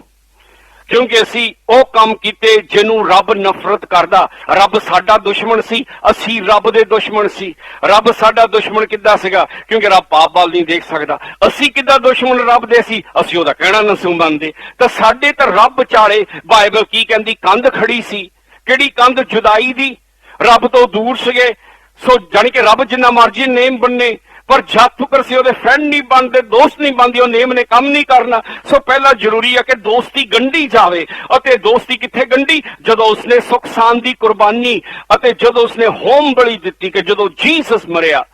ਕਿਉਂਕਿ ਅਸੀਂ ਉਹ ਕੰਮ ਕੀਤੇ ਜਿਹਨੂੰ ਰੱਬ ਨਫ਼ਰਤ ਕਰਦਾ। ਰੱਬ ਸਾਡਾ ਦੁਸ਼ਮਣ ਸੀ, ਅਸੀਂ ਰੱਬ ਦੇ ਦੁਸ਼ਮਣ ਸੀ। ਰੱਬ ਸਾਡਾ ਦੁਸ਼ਮਣ ਕਿੱਦਾਂ ਸੀਗਾ? ਕਿਉਂਕਿ ਰੱਬ ਪਾਪ ਵੱਲ ਨਹੀਂ ਦੇਖ ਸਕਦਾ। ਅਸੀਂ ਕਿੱਦਾਂ ਦੁਸ਼ਮਣ ਰੱਬ ਦੇ ਸੀ? ਅਸੀਂ ਉਹਦਾ ਕਹਿਣਾ ਨਾ ਸੁਣ ਤਾਂ ਸਾਡੇ ਤਾਂ ਰੱਬ ਚਾਲੇ, ਬਾਈਬਲ ਕੀ ਕਹਿੰਦੀ? ਕੰਧ ਖੜੀ ਸੀ। ਕਿਹੜੀ ਕੰਧ? ਜੁਦਾਈ ਦੀ। ਰੱਬ ਤੋਂ ਦੂਰ ਸੀਗੇ। ਸੋ ਜਾਣੀ ਕਿ ਰੱਬ ਜਿੰਨਾ ਮਰਜ਼ੀ ਨੇਮ ਬੰਨੇ। ਪਰ ਜਦ ਤੱਕ ਅਸੀਂ ਉਹਦੇ ਫਰੈਂਡ ਨਹੀਂ ਬਣਦੇ, ਦੋਸਤ ਨਹੀਂ ਬਣਦੇ, ਉਹ ਨੇਮ ਨੇ ਕੰਮ ਨਹੀਂ ਕਰਨਾ, ਸੋ ਪਹਿਲਾਂ ਜ਼ਰੂਰੀ ਹੈ ਕਿ ਦੋਸਤੀ ਗੰਢੀ ਜਾਵੇ। ਅਤੇ ਦੋਸਤੀ ਕਿੱਥੇ ਗੰਢੀ? ਜਦੋਂ ਉਸਨੇ ਸੁਖ ਸਾਨ ਦੀ ਕੁਰਬਾਨੀ ਅਤੇ ਜਦੋਂ ਉਸਨੇ ਹੋਮ ਬਲੀ ਦਿੱਤੀ ਕਿ ਜਦੋਂ ਜੀਸਸ ਮਰਿਆ,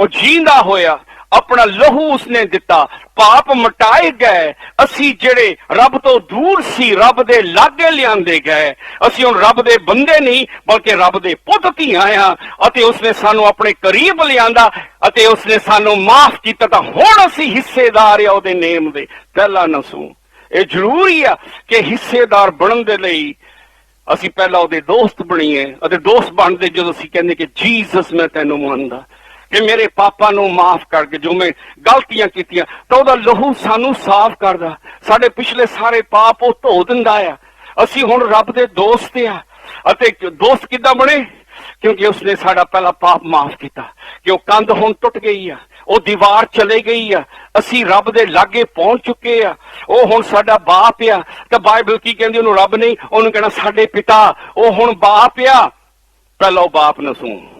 ਉਹ ਜੀਂਦਾ ਹੋਇਆ ਆਪਣਾ ਲਹੂ ਉਸਨੇ ਦਿੱਤਾ। ਪਾਪ ਮਟਾਏ ਗਏ। ਅਸੀਂ ਜਿਹੜੇ ਰੱਬ ਤੋਂ ਦੂਰ ਸੀ, ਰੱਬ ਦੇ ਲਾਗੇ ਲਿਆਂਦੇ ਗਏ। ਅਸੀਂ ਹੁਣ ਰੱਬ ਦੇ ਬੰਦੇ ਨਹੀਂ, ਬਲਕਿ ਰੱਬ ਦੇ ਪੁੱਤ ਧੀਆਂ ਆ ਅਤੇ ਉਸਨੇ ਸਾਨੂੰ ਆਪਣੇ ਕਰੀਬ ਲਿਆਂਦਾ ਅਤੇ ਉਸਨੇ ਸਾਨੂੰ ਮਾਫ ਕੀਤਾ ਤਾਂ ਹੁਣ ਅਸੀਂ ਹਿੱਸੇਦਾਰ ਆ ਉਹਦੇ ਨੇਮ ਦੇ। ਪਹਿਲਾ ਨਸੂ ਇਹ ਜ਼ਰੂਰੀ ਆ ਕਿ ਹਿੱਸੇਦਾਰ ਬਣਨ ਦੇ ਲਈ ਅਸੀਂ ਪਹਿਲਾਂ ਉਹਦੇ ਦੋਸਤ ਬਣੀਏ ਅਤੇ ਦੋਸਤ ਬਣਦੇ ਜਦੋਂ ਅਸੀਂ ਕਹਿੰਦੇ ਕਿ ਜੀਸਸ ਮੈਂ ਤੈਨੂੰ ਮੰਨਦਾ। ਕਿ ਮੇਰੇ ਪਾਪਾਂ ਨੂੰ ਮਾਫ ਕਰਕੇ ਜੋ ਮੈਂ ਗਲਤੀਆਂ ਕੀਤੀਆਂ, ਤਾਂ ਉਹਦਾ ਲਹੂ ਸਾਨੂੰ ਸਾਫ਼ ਕਰਦਾ। ਸਾਡੇ ਪਿਛਲੇ ਸਾਰੇ ਪਾਪ ਉਹ ਧੋ ਦਿੰਦਾ ਆ। ਅਸੀਂ ਹੁਣ ਰੱਬ ਦੇ ਦੋਸਤ ਆ। ਅਤੇ ਦੋਸਤ ਕਿੱਦਾਂ ਬਣੇ? ਕਿਉਂਕਿ ਉਸਨੇ ਸਾਡਾ ਪਹਿਲਾ ਪਾਪ ਮਾਫ ਕੀਤਾ। ਕਿ ਉਹ ਕੰਧ ਹੁਣ ਟੁੱਟ ਗਈ ਆ। ਉਹ ਦੀਵਾਰ ਚਲੇ ਗਈ ਆ। ਅਸੀਂ ਰੱਬ ਦੇ ਲਾਗੇ ਪਹੁੰਚ ਚੁੱਕੇ ਆ। ਉਹ ਹੁਣ ਸਾਡਾ ਬਾਪ ਆ। ਤਾਂ ਬਾਈਬਲ ਕੀ ਕਹਿੰਦੀ? ਉਹਨੂੰ ਰੱਬ ਨਹੀਂ, ਉਹਨੂੰ ਕਹਿਣਾ ਸਾਡੇ ਪਿਤਾ। ਉਹ ਹੁਣ ਬਾਪ ਆ। ਪਹਿਲਾਂ ਉਹ ਬਾਪ ਨਸੂ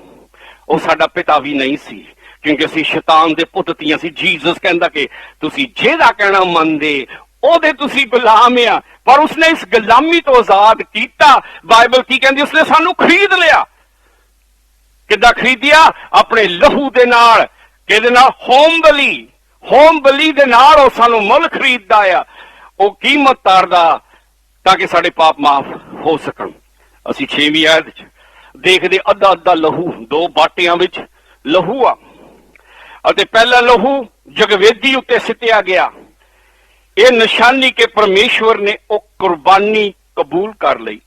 ਉਹ ਸਾਡਾ ਪਿਤਾ ਵੀ ਨਹੀਂ ਸੀ। ਕਿਉਂਕਿ ਅਸੀਂ ਸ਼ੈਤਾਨ ਦੇ ਪੁੱਤ ਤੀਆਂ ਸੀ। ਜੀਸਸ ਕਹਿੰਦਾ ਕਿ ਤੁਸੀਂ ਜਿਹਦਾ ਕਹਿਣਾ ਮੰਨਦੇ, ਉਹਦੇ ਤੁਸੀਂ ਗੁਲਾਮ ਆ। ਪਰ ਉਸਨੇ ਇਸ ਗੁਲਾਮੀ ਤੋਂ ਆਜ਼ਾਦ ਕੀਤਾ। ਬਾਈਬਲ ਕੀ ਕਹਿੰਦੀ, ਉਸਨੇ ਸਾਨੂੰ ਖਰੀਦ ਲਿਆ। ਕਿੱਦਾਂ ਖਰੀਦਿਆ? ਆਪਣੇ ਲਹੂ ਦੇ ਨਾਲ। ਕਿਹਦੇ ਨਾਲ? ਹੋਮ ਬਲੀ। ਹੋਮ ਬਲੀ ਦੇ ਨਾਲ ਉਹ ਸਾਨੂੰ ਮੁੱਲ ਖਰੀਦਦਾ ਆ। ਉਹ ਕੀਮਤ ਤਾਰਦਾ ਤਾਂ ਕਿ ਸਾਡੇ ਪਾਪ ਮਾਫ ਹੋ ਸਕਣ। ਅਸੀਂ 6ਵੀਂ ਆਇਤ ਚ ਦੇਖਦੇ ਅੱਧਾ ਅੱਧਾ ਲਹੂ, ਦੋ ਬਾਟਿਆਂ ਵਿੱਚ ਲਹੂ ਆ। ਅਤੇ ਪਹਿਲਾ ਲਹੂ ਜਗਵੇਦੀ ਉੱਤੇ ਸਿੱਟਿਆ ਗਿਆ। ਇਹ ਨਿਸ਼ਾਨੀ ਕਿ ਪਰਮੇਸ਼ਵਰ ਨੇ ਉਹ ਕੁਰਬਾਨੀ ਕਬੂਲ ਕਰ ਲਈ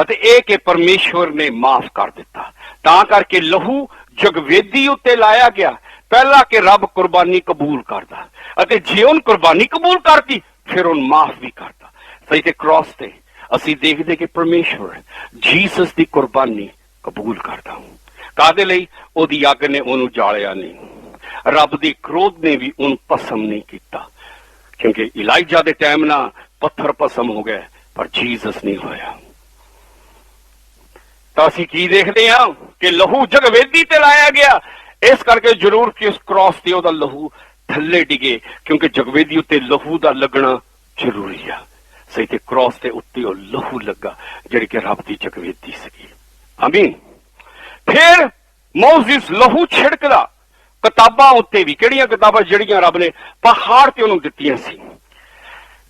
ਅਤੇ ਇਹ ਕਿ ਪਰਮੇਸ਼ਵਰ ਨੇ ਮਾਫ ਕਰ ਦਿੱਤਾ। ਤਾਂ ਕਰਕੇ ਲਹੂ ਜਗਵੇਦੀ ਉੱਤੇ ਲਾਇਆ ਗਿਆ। ਪਹਿਲਾ ਕਿ ਰੱਬ ਕੁਰਬਾਨੀ ਕਬੂਲ ਕਰਦਾ। ਅਤੇ ਜੇ ਉਹਨ ਕੁਰਬਾਨੀ ਕਬੂਲ ਕਰਤੀ, ਫਿਰ ਉਹਨ ਮਾਫ ਵੀ ਕਰਦਾ ਸਹੀ ਤੇ ਕ੍ਰਾਸ ਤੇ ਅਸੀਂ ਦੇਖਦੇ ਕਿ ਪਰਮੇਸ਼ਵਰ ਜੀਸਸ ਦੀ ਕੁਰਬਾਨੀ ਕਬੂਲ ਕਰਦਾ ਕਾਦੇ ਲਈ? ਉਹਦੀ ਅੱਗ ਨੇ ਉਹਨੂੰ ਜਾਲਿਆ ਨਹੀਂ। ਰੱਬ ਦੀ ਕ੍ਰੋਧ ਨੇ ਵੀ ਉਹਨੂੰ ਭਸਮ ਨਹੀਂ ਕੀਤਾ। ਕਿਉਂਕਿ ਇਲਾਈਜਾ ਦੇ ਟਾਈਮ ਨਾਲ ਪੱਥਰ ਭਸਮ ਹੋ ਗਏ ਪਰ ਜੀਸਸ ਨਹੀਂ ਹੋਇਆ। ਤਾਂ ਅਸੀਂ ਕੀ ਦੇਖਦੇ ਹਾਂ ਕਿ ਲਹੂ ਜਗਵੇਦੀ ਤੇ ਲਾਇਆ ਗਿਆ। ਇਸ ਕਰਕੇ ਜ਼ਰੂਰ ਕਿ ਉਸ ਕ੍ਰਾਸ ਤੇ ਉਹਦਾ ਲਹੂ ਥੱਲੇ ਡਿਗੇ, ਕਿਉਂਕਿ ਜਗਵੇਦੀ ਉੱਤੇ ਲਹੂ ਦਾ ਲੱਗਣਾ ਜ਼ਰੂਰੀ ਆ। ਸਹੀ ਤੇ ਕ੍ਰਾਸ ਤੇ ਉੱਤੇ ਉਹ ਲਹੂ ਲੱਗਾ, ਜਿਹੜੀ ਕਿ ਰੱਬ ਦੀ ਜਗਵੇਦੀ ਸੀਗੀ। ਆਮੀਨ ਫਿਰ ਮੌਜ਼ਿਸ ਲਹੂ ਛਿੜਕਦਾ। ਕਿਤਾਬਾਂ ਉੱਤੇ ਵੀ, ਕਿਹੜੀਆਂ ਕਿਤਾਬਾਂ ਜਿਹੜੀਆਂ ਰੱਬ ਨੇ ਪਹਾੜ ਤੇ ਉਹਨੂੰ ਦਿੱਤੀਆਂ ਸੀ?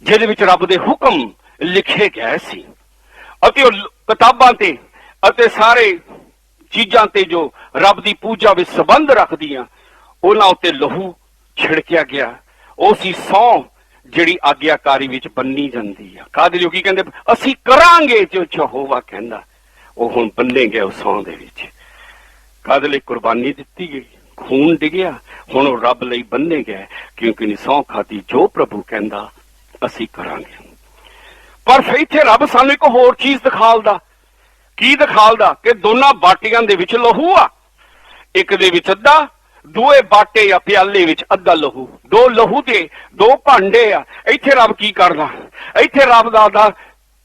ਜਿਹਦੇ ਵਿੱਚ ਰੱਬ ਦੇ ਹੁਕਮ ਲਿਖੇ ਗਏ ਸੀ। ਅਤੇ ਉਹ ਕਿਤਾਬਾਂ ਤੇ ਅਤੇ ਸਾਰੇ ਚੀਜ਼ਾਂ ਤੇ ਜੋ ਰੱਬ ਦੀ ਪੂਜਾ ਵਿੱਚ ਸੰਬੰਧ ਰੱਖਦੀਆਂ, ਉਹਨਾਂ ਉੱਤੇ ਲਹੂ ਛਿੜਕਿਆ ਗਿਆ। ਉਹ ਸੀ ਸੌ ਜਿਹੜੀ ਆਗਿਆਕਾਰੀ ਵਿੱਚ ਬੰਨੀ ਜਾਂਦੀ ਆ। ਕਾਦੇ ਲਈ ਕੀ ਕਹਿੰਦੇ? ਅਸੀਂ ਕਰਾਂਗੇ ਜੋ ਯਹੋਵਾ ਕਹਿੰਦਾ। ਉਹ ਹੁਣ ਬੰਨੇ ਗਏ ਉਸ ਸੌ ਦੇ ਵਿੱਚ। ਕਾਦੇ ਲਈ ਕੁਰਬਾਨੀ ਦਿੱਤੀ ਗਈ। ਖੂਨ ਡਿਗਿਆ। ਹੁਣ ਉਹ ਰੱਬ ਲਈ ਬੰਨੇ ਗਏ ਕਿਉਂਕਿ ਨੀ ਸੌ ਖਾਦੀ ਜੋ ਪ੍ਰਭੂ ਕਹਿੰਦਾ, ਅਸੀਂ ਕਰਾਂਗੇ। ਪਰ ਫਿਰ ਇੱਥੇ ਰੱਬ ਸਾਨੂੰ ਇੱਕ ਹੋਰ ਚੀਜ਼ ਦਿਖਾਲਦਾ। ਕੀ ਦਿਖਾਲਦਾ? ਕਿ ਦੋਨਾਂ ਬਾਟੀਆਂ ਦੇ ਵਿੱਚ ਲਹੂ ਆ। ਇੱਕ ਦੇ ਵਿੱਚ ਅੱਧਾ ਦੂਏ ਬਾਟੇ ਜਾਂ ਪਿਆਲੇ ਵਿੱਚ, ਅੱਧਾ ਲਹੂ। ਦੋ ਲਹੂ ਦੇ, ਦੋ ਭਾਂਡੇ ਆ। ਇੱਥੇ ਰੱਬ ਕੀ ਕਰਦਾ? ਇੱਥੇ ਰੱਬ ਦਾ ਦਾ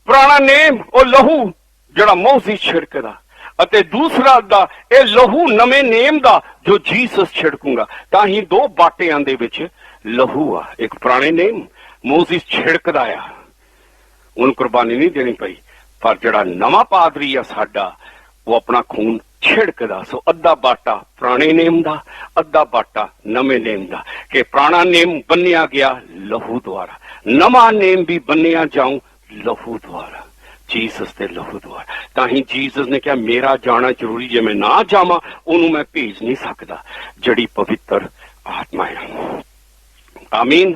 ਪੁਰਾਣਾ ਨੇਮ, ਉਹ ਲਹੂ, ਜਿਹੜਾ ਮੋਸੀ ਛਿੜਕਦਾ ਅਤੇ ਦੂਸਰਾ ਦਾ, ਇਹ ਲਹੂ ਨਵੇਂ ਨੇਮ ਦਾ, ਜੋ ਜੀਸਸ ਛਿੜਕੂਗਾ। ਤਾਂ ਹੀ ਦੋ ਬਾਟਿਆਂ ਦੇ ਵਿੱਚ ਲਹੂ ਆ। ਇੱਕ ਪੁਰਾਣੇ ਨੇਮ ਮੋਸਿਸ ਛਿੜਕਦਾ ਆ। ਉਹਨੂੰ ਕੁਰਬਾਨੀ ਨਹੀਂ ਦੇਣੀ ਪਈ। ਪਰ ਜਿਹੜਾ ਨਵਾਂ ਪਾਦਰੀ ਆ ਸਾਡਾ, ਉਹ ਆਪਣਾ ਖੂਨ ਛਿੜਕਦਾ, ਸੋ ਅੱਧਾ ਬਾਟਾ ਪੁਰਾਣੇ ਨੇਮ ਦਾ, ਅੱਧਾ ਬਾਟਾ ਨਵੇਂ ਨੇਮ ਦਾ, ਕਿ ਪੁਰਾਣਾ ਨੇਮ ਬੰਨਿਆ ਗਿਆ ਲਹੂ ਦੁਆਰਾ, ਨਵਾਂ ਨੇਮ ਵੀ ਬੰਨਿਆ ਜਾਉ ਲਹੂ ਦੁਆਰਾ, ਜੀਸਸ ਦੇ ਲਹੂ ਦੁਆਰਾ। ਤਾਂ ਹੀ ਜੀਸਸ ਨੇ ਕਿਹਾ, ਮੇਰਾ ਜਾਣਾ ਜ਼ਰੂਰੀ ਜੇ ਮੈਂ ਨਾ ਜਾਵਾਂ, ਉਹਨੂੰ ਮੈਂ ਭੇਜ ਨਹੀਂ ਸਕਦਾ, ਜਿਹੜੀ ਪਵਿੱਤਰ ਆਤਮਾ ਹੈ ਆਮੀਨ।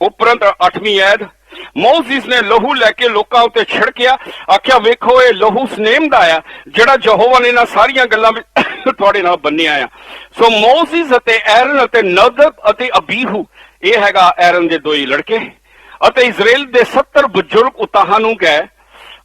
ਉਪਰੰਤ 8ਵੀਂ ਐਦ ਮੋਸਿਸ ਨੇ ਲਹੂ ਲੈ ਕੇ ਲੋਕਾਂ ਉੱਤੇ ਛਿੜਕਿਆ। ਆਖਿਆ, ਵੇਖੋ, ਇਹ ਲਹੂ ਸਨੇਮ ਦਾ ਆ, ਜਿਹੜਾ ਯਹੋਵਾ ਨੇ ਇਹਨਾਂ ਸਾਰੀਆਂ ਗੱਲਾਂ ਵਿੱਚ ਤੁਹਾਡੇ ਨਾਲ ਬੰਨਿਆ ਆ। ਸੋ ਮੋਸਿਸ ਅਤੇ ਐਰਨ ਅਤੇ ਨਦਬ ਅਤੇ ਅਬੀਹੂ, ਇਹ ਹੈਗਾ ਐਰਨ ਦੇ ਦੋਈ ਲੜਕੇ ਅਤੇ ਇਜ਼ਰਾਈਲ ਦੇ 70 ਬਜ਼ੁਰਗ ਉਤਾਹਾਂ ਨੂੰ ਗਏ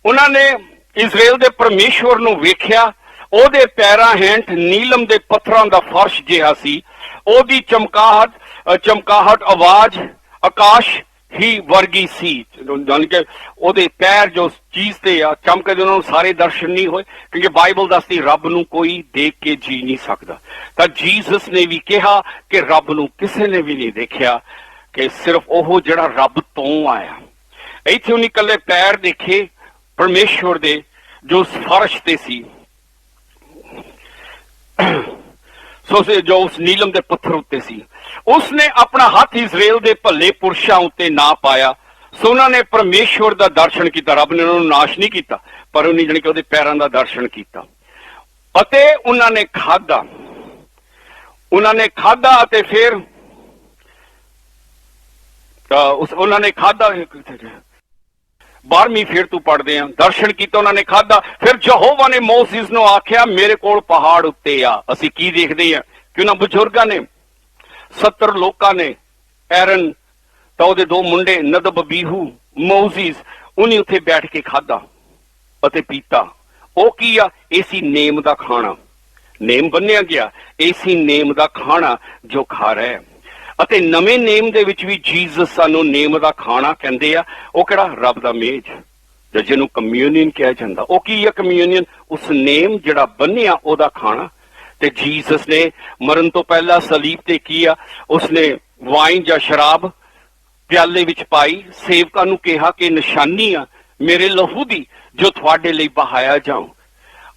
ਉਹਨਾਂ ਨੇ ਇਜ਼ਰਾਈਲ ਦੇ ਪਰਮੇਸ਼ਵਰ ਨੂੰ ਵੇਖਿਆ। ਉਹਦੇ ਪੈਰਾਂ ਹੇਠ ਨੀਲਮ ਦੇ ਪੱਥਰਾਂ ਦਾ ਫਰਸ਼ ਜਿਹਾ ਸੀ। ਉਹਦੀ ਚਮਕਾਹਟ ਚਮਕਾਹਟ ਆਵਾਜ਼ ਆਕਾਸ਼ ਹੀ ਵਰਗੀ ਸੀ। ਜਾਨ ਕਿ ਉਹਦੇ ਪੈਰ ਜੋ ਚੀਜ਼ ਤੇ ਆ ਚਮਕਦੇ ਉਹਨਾਂ ਨੂੰ ਸਾਰੇ ਦਰਸ਼ਨ ਨਹੀਂ ਹੋਏ, ਕਿਉਂਕਿ ਬਾਈਬਲ ਦੱਸਦੀ ਰੱਬ ਨੂੰ ਕੋਈ ਦੇਖ ਕੇ ਜੀ ਨਹੀਂ ਸਕਦਾ। ਤਾਂ ਜੀਸਸ ਨੇ ਵੀ ਕਿਹਾ ਕਿ ਰੱਬ ਨੂੰ ਕਿਸੇ ਨੇ ਵੀ ਨਹੀਂ ਦੇਖਿਆ ਕਿ ਸਿਰਫ ਉਹ ਜਿਹੜਾ ਰੱਬ ਤੋਂ ਆਇਆ। ਇੱਥੇ ਉਹਨੇ ਇਕੱਲੇ ਪੈਰ ਦੇਖੇ, ਪਰਮੇਸ਼ਵਰ ਦੇ ਜੋ ਉਸ ਫਰਸ਼ ਤੇ ਸੀ। ਸੋ ਜੋ ਉਸ ਨੀਲਮ ਦੇ ਪੱਥਰ ਉੱਤੇ ਸੀ। ਉਸਨੇ ਆਪਣਾ ਹੱਥ ਇਜ਼ਰਾਈਲ ਦੇ ਭੱਲੇ ਪੁਰਸ਼ਾਂ ਉੱਤੇ ਨਾ ਪਾਇਆ। ਸੋ ਉਹਨਾਂ ਨੇ ਪਰਮੇਸ਼ਵਰ ਦਾ ਦਰਸ਼ਨ ਕੀਤਾ, ਰੱਬ ਨੇ ਉਹਨਾਂ ਨੂੰ ਨਾਸ਼ ਨਹੀਂ ਕੀਤਾ, ਪਰ ਉਹਨੇ ਜਾਣੀ ਕਿ ਉਹਦੇ ਪੈਰਾਂ ਦਾ ਦਰਸ਼ਨ ਕੀਤਾ। ਅਤੇ ਉਹਨਾਂ ਨੇ ਖਾਦਾ ਉਹਨਾਂ ਨੇ ਖਾਦਾ ਅਤੇ ਫਿਰ, ਅਹ ਉਸ, ਉਹਨਾਂ ਨੇ ਖਾਦਾ 12ਵੀਂ ਫਿਰ ਤੂੰ ਪੜਦੇ ਆ। ਦਰਸ਼ਨ ਕੀਤਾ, ਉਹਨਾਂ ਨੇ ਖਾਦਾ ਫਿਰ ਯਹੋਵਾ ਨੇ ਮੋਸਿਸ ਨੂੰ ਆਖਿਆ, ਮੇਰੇ ਕੋਲ ਪਹਾੜ ਉੱਤੇ ਆ। ਅਸੀਂ ਕੀ ਦੇਖਦੇ ਆ? ਕਿ ਉਹਨਾਂ ਬਜ਼ੁਰਗਾਂ ਨੇ? 70 ਲੋਕਾਂ ਨੇ। ਐਰਨ, ਤਾਂ ਉਹਦੇ ਦੋ ਮੁੰਡੇ, ਨਦਬ, ਬੀਹੂ, ਮੋਸਿਸ, ਉਹਨੇ ਉੱਥੇ ਬੈਠ ਕੇ ਖਾਦਾ ਅਤੇ ਪੀਤਾ। ਉਹ ਕੀ ਆ? ਏਸੀ ਨੇਮ ਦਾ ਖਾਣਾ। ਨੇਮ ਬੰਨਿਆ ਗਿਆ। ਏਸੀ ਨੇਮ ਦਾ ਖਾਣਾ ਜੋ ਖਾ ਰਿਹਾ ਹੈ। ਅਤੇ ਨਵੇਂ ਨੇਮ ਦੇ ਵਿੱਚ ਵੀ ਜੀਸਸ ਸਾਨੂੰ ਨੇਮ ਦਾ ਖਾਣਾ ਕਹਿੰਦੇ ਆ। ਉਹ ਕਿਹੜਾ? ਰੱਬ ਦਾ ਮੇਜ। ਜਾਂ ਜਿਹਨੂੰ ਕਮਿਊਨੀਅਨ ਕਿਹਾ ਜਾਂਦਾ। ਉਹ ਕੀ ਹੈ ਕਮਿਊਨੀਅਨ ਉਸ ਨੇਮ ਜਿਹੜਾ ਬੰਨਿਆ ਉਹਦਾ ਖਾਣਾ। ਤੇ ਜੀਸਸ ਨੇ ਮਰਨ ਤੋਂ ਪਹਿਲਾਂ ਸਲੀਬ ਤੇ ਕੀ ਆ? ਉਸਨੇ ਵਾਈਨ ਜਾਂ ਸ਼ਰਾਬ ਪਿਆਲੇ ਵਿੱਚ ਪਾਈ। ਸੇਵਕਾਂ ਨੂੰ ਕਿਹਾ ਕਿ ਨਿਸ਼ਾਨੀ ਆ ਮੇਰੇ ਲਹੂ ਦੀ, ਜੋ ਤੁਹਾਡੇ ਲਈ ਬਹਾਇਆ ਜਾਉ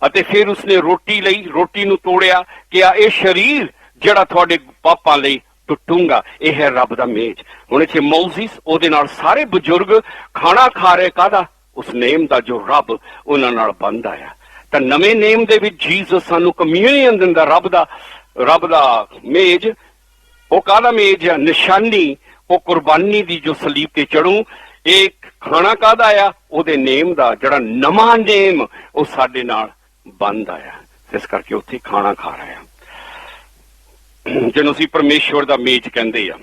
ਅਤੇ ਫਿਰ ਉਸਨੇ ਰੋਟੀ ਲਈ। ਰੋਟੀ ਨੂੰ ਤੋੜਿਆ। ਕਿ ਆ ਇਹ ਸਰੀਰ ਜਿਹੜਾ ਤੁਹਾਡੇ ਪਾਪਾਂ ਲਈ ਟੁੱਟੂਗਾ, ਇਹ ਹੈ ਰੱਬ ਦਾ ਮੇਜ। ਹੁਣ ਇੱਥੇ ਮੌਸਿਸ ਉਹਦੇ ਨਾਲ ਸਾਰੇ ਬਜ਼ੁਰਗ ਖਾਣਾ ਖਾ ਰਹੇ ਕਾਦਾ ਉਸ ਨੇਮ ਦਾ ਜੋ ਰੱਬ ਉਹਨਾਂ ਨਾਲ ਬੰਦ ਆਇਆ। ਤਾਂ ਨਵੇਂ ਨੇਮ ਦੇ ਵਿੱਚ ਜੀਸਸ ਸਾਨੂੰ ਕਮਿਊਨੀਅਨ ਦਿੰਦਾ, ਰੱਬ ਦਾ ਰੱਬ ਦਾ ਮੇਜ। ਉਹ ਕਾਹਦਾ ਮੇਜ ਆ? ਨਿਸ਼ਾਨੀ, ਉਹ ਕੁਰਬਾਨੀ ਦੀ ਜੋ ਸਲੀਬ ਤੇ ਚੜੂ ਇਹ ਖਾਣਾ ਕਾਹਦਾ ਆ ਉਹਦੇ ਨੇਮ ਦਾ, ਜਿਹੜਾ ਨਵਾਂ ਨੇਮ ਉਹ ਸਾਡੇ ਨਾਲ ਬੰਦ ਆਇਆ। ਇਸ ਕਰਕੇ ਉੱਥੇ ਖਾਣਾ ਖਾ ਰਹੇ ਆ ਜਿਹਨੂੰ ਅਸੀਂ ਪਰਮੇਸ਼ਵਰ ਦਾ ਮੇਜ ਕਹਿੰਦੇ ਆ।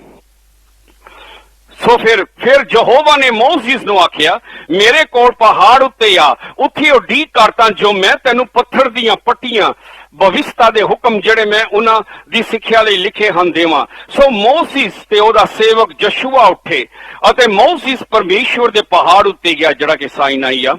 ਸੋ ਫਿਰ ਫਿਰ ਯਹੋਵਾ ਨੇ ਮੋਸਿਸ ਨੂੰ ਆਖਿਆ, ਮੇਰੇ ਕੋਲ ਪਹਾੜ ਉੱਤੇ ਆ। ਉੱਥੇ ਉਹ ਡੀ ਕਰਤਾ ਜੋ ਮੈਂ ਤੈਨੂੰ ਪੱਥਰ ਦੀਆਂ ਪੱਟੀਆਂ, ਭਵਿਸ਼ਤਾ ਦੇ ਹੁਕਮ ਜਿਹੜੇ ਮੈਂ ਉਹਨਾਂ ਦੀ ਸਿੱਖਿਆ ਲਈ ਲਿਖੇ ਹਨ ਦੇਵਾਂ। ਸੋ ਮੋਸਿਸ ਤੇ ਉਹਦਾ ਸੇਵਕ ਜਸ਼ੂਆ ਉੱਠੇ ਅਤੇ ਮੋਸਿਸ ਪਰਮੇਸ਼ਵਰ ਦੇ ਪਹਾੜ ਉੱਤੇ ਗਿਆ, ਜਿਹੜਾ ਕਿ ਸਾਈਨਾਈ ਆ।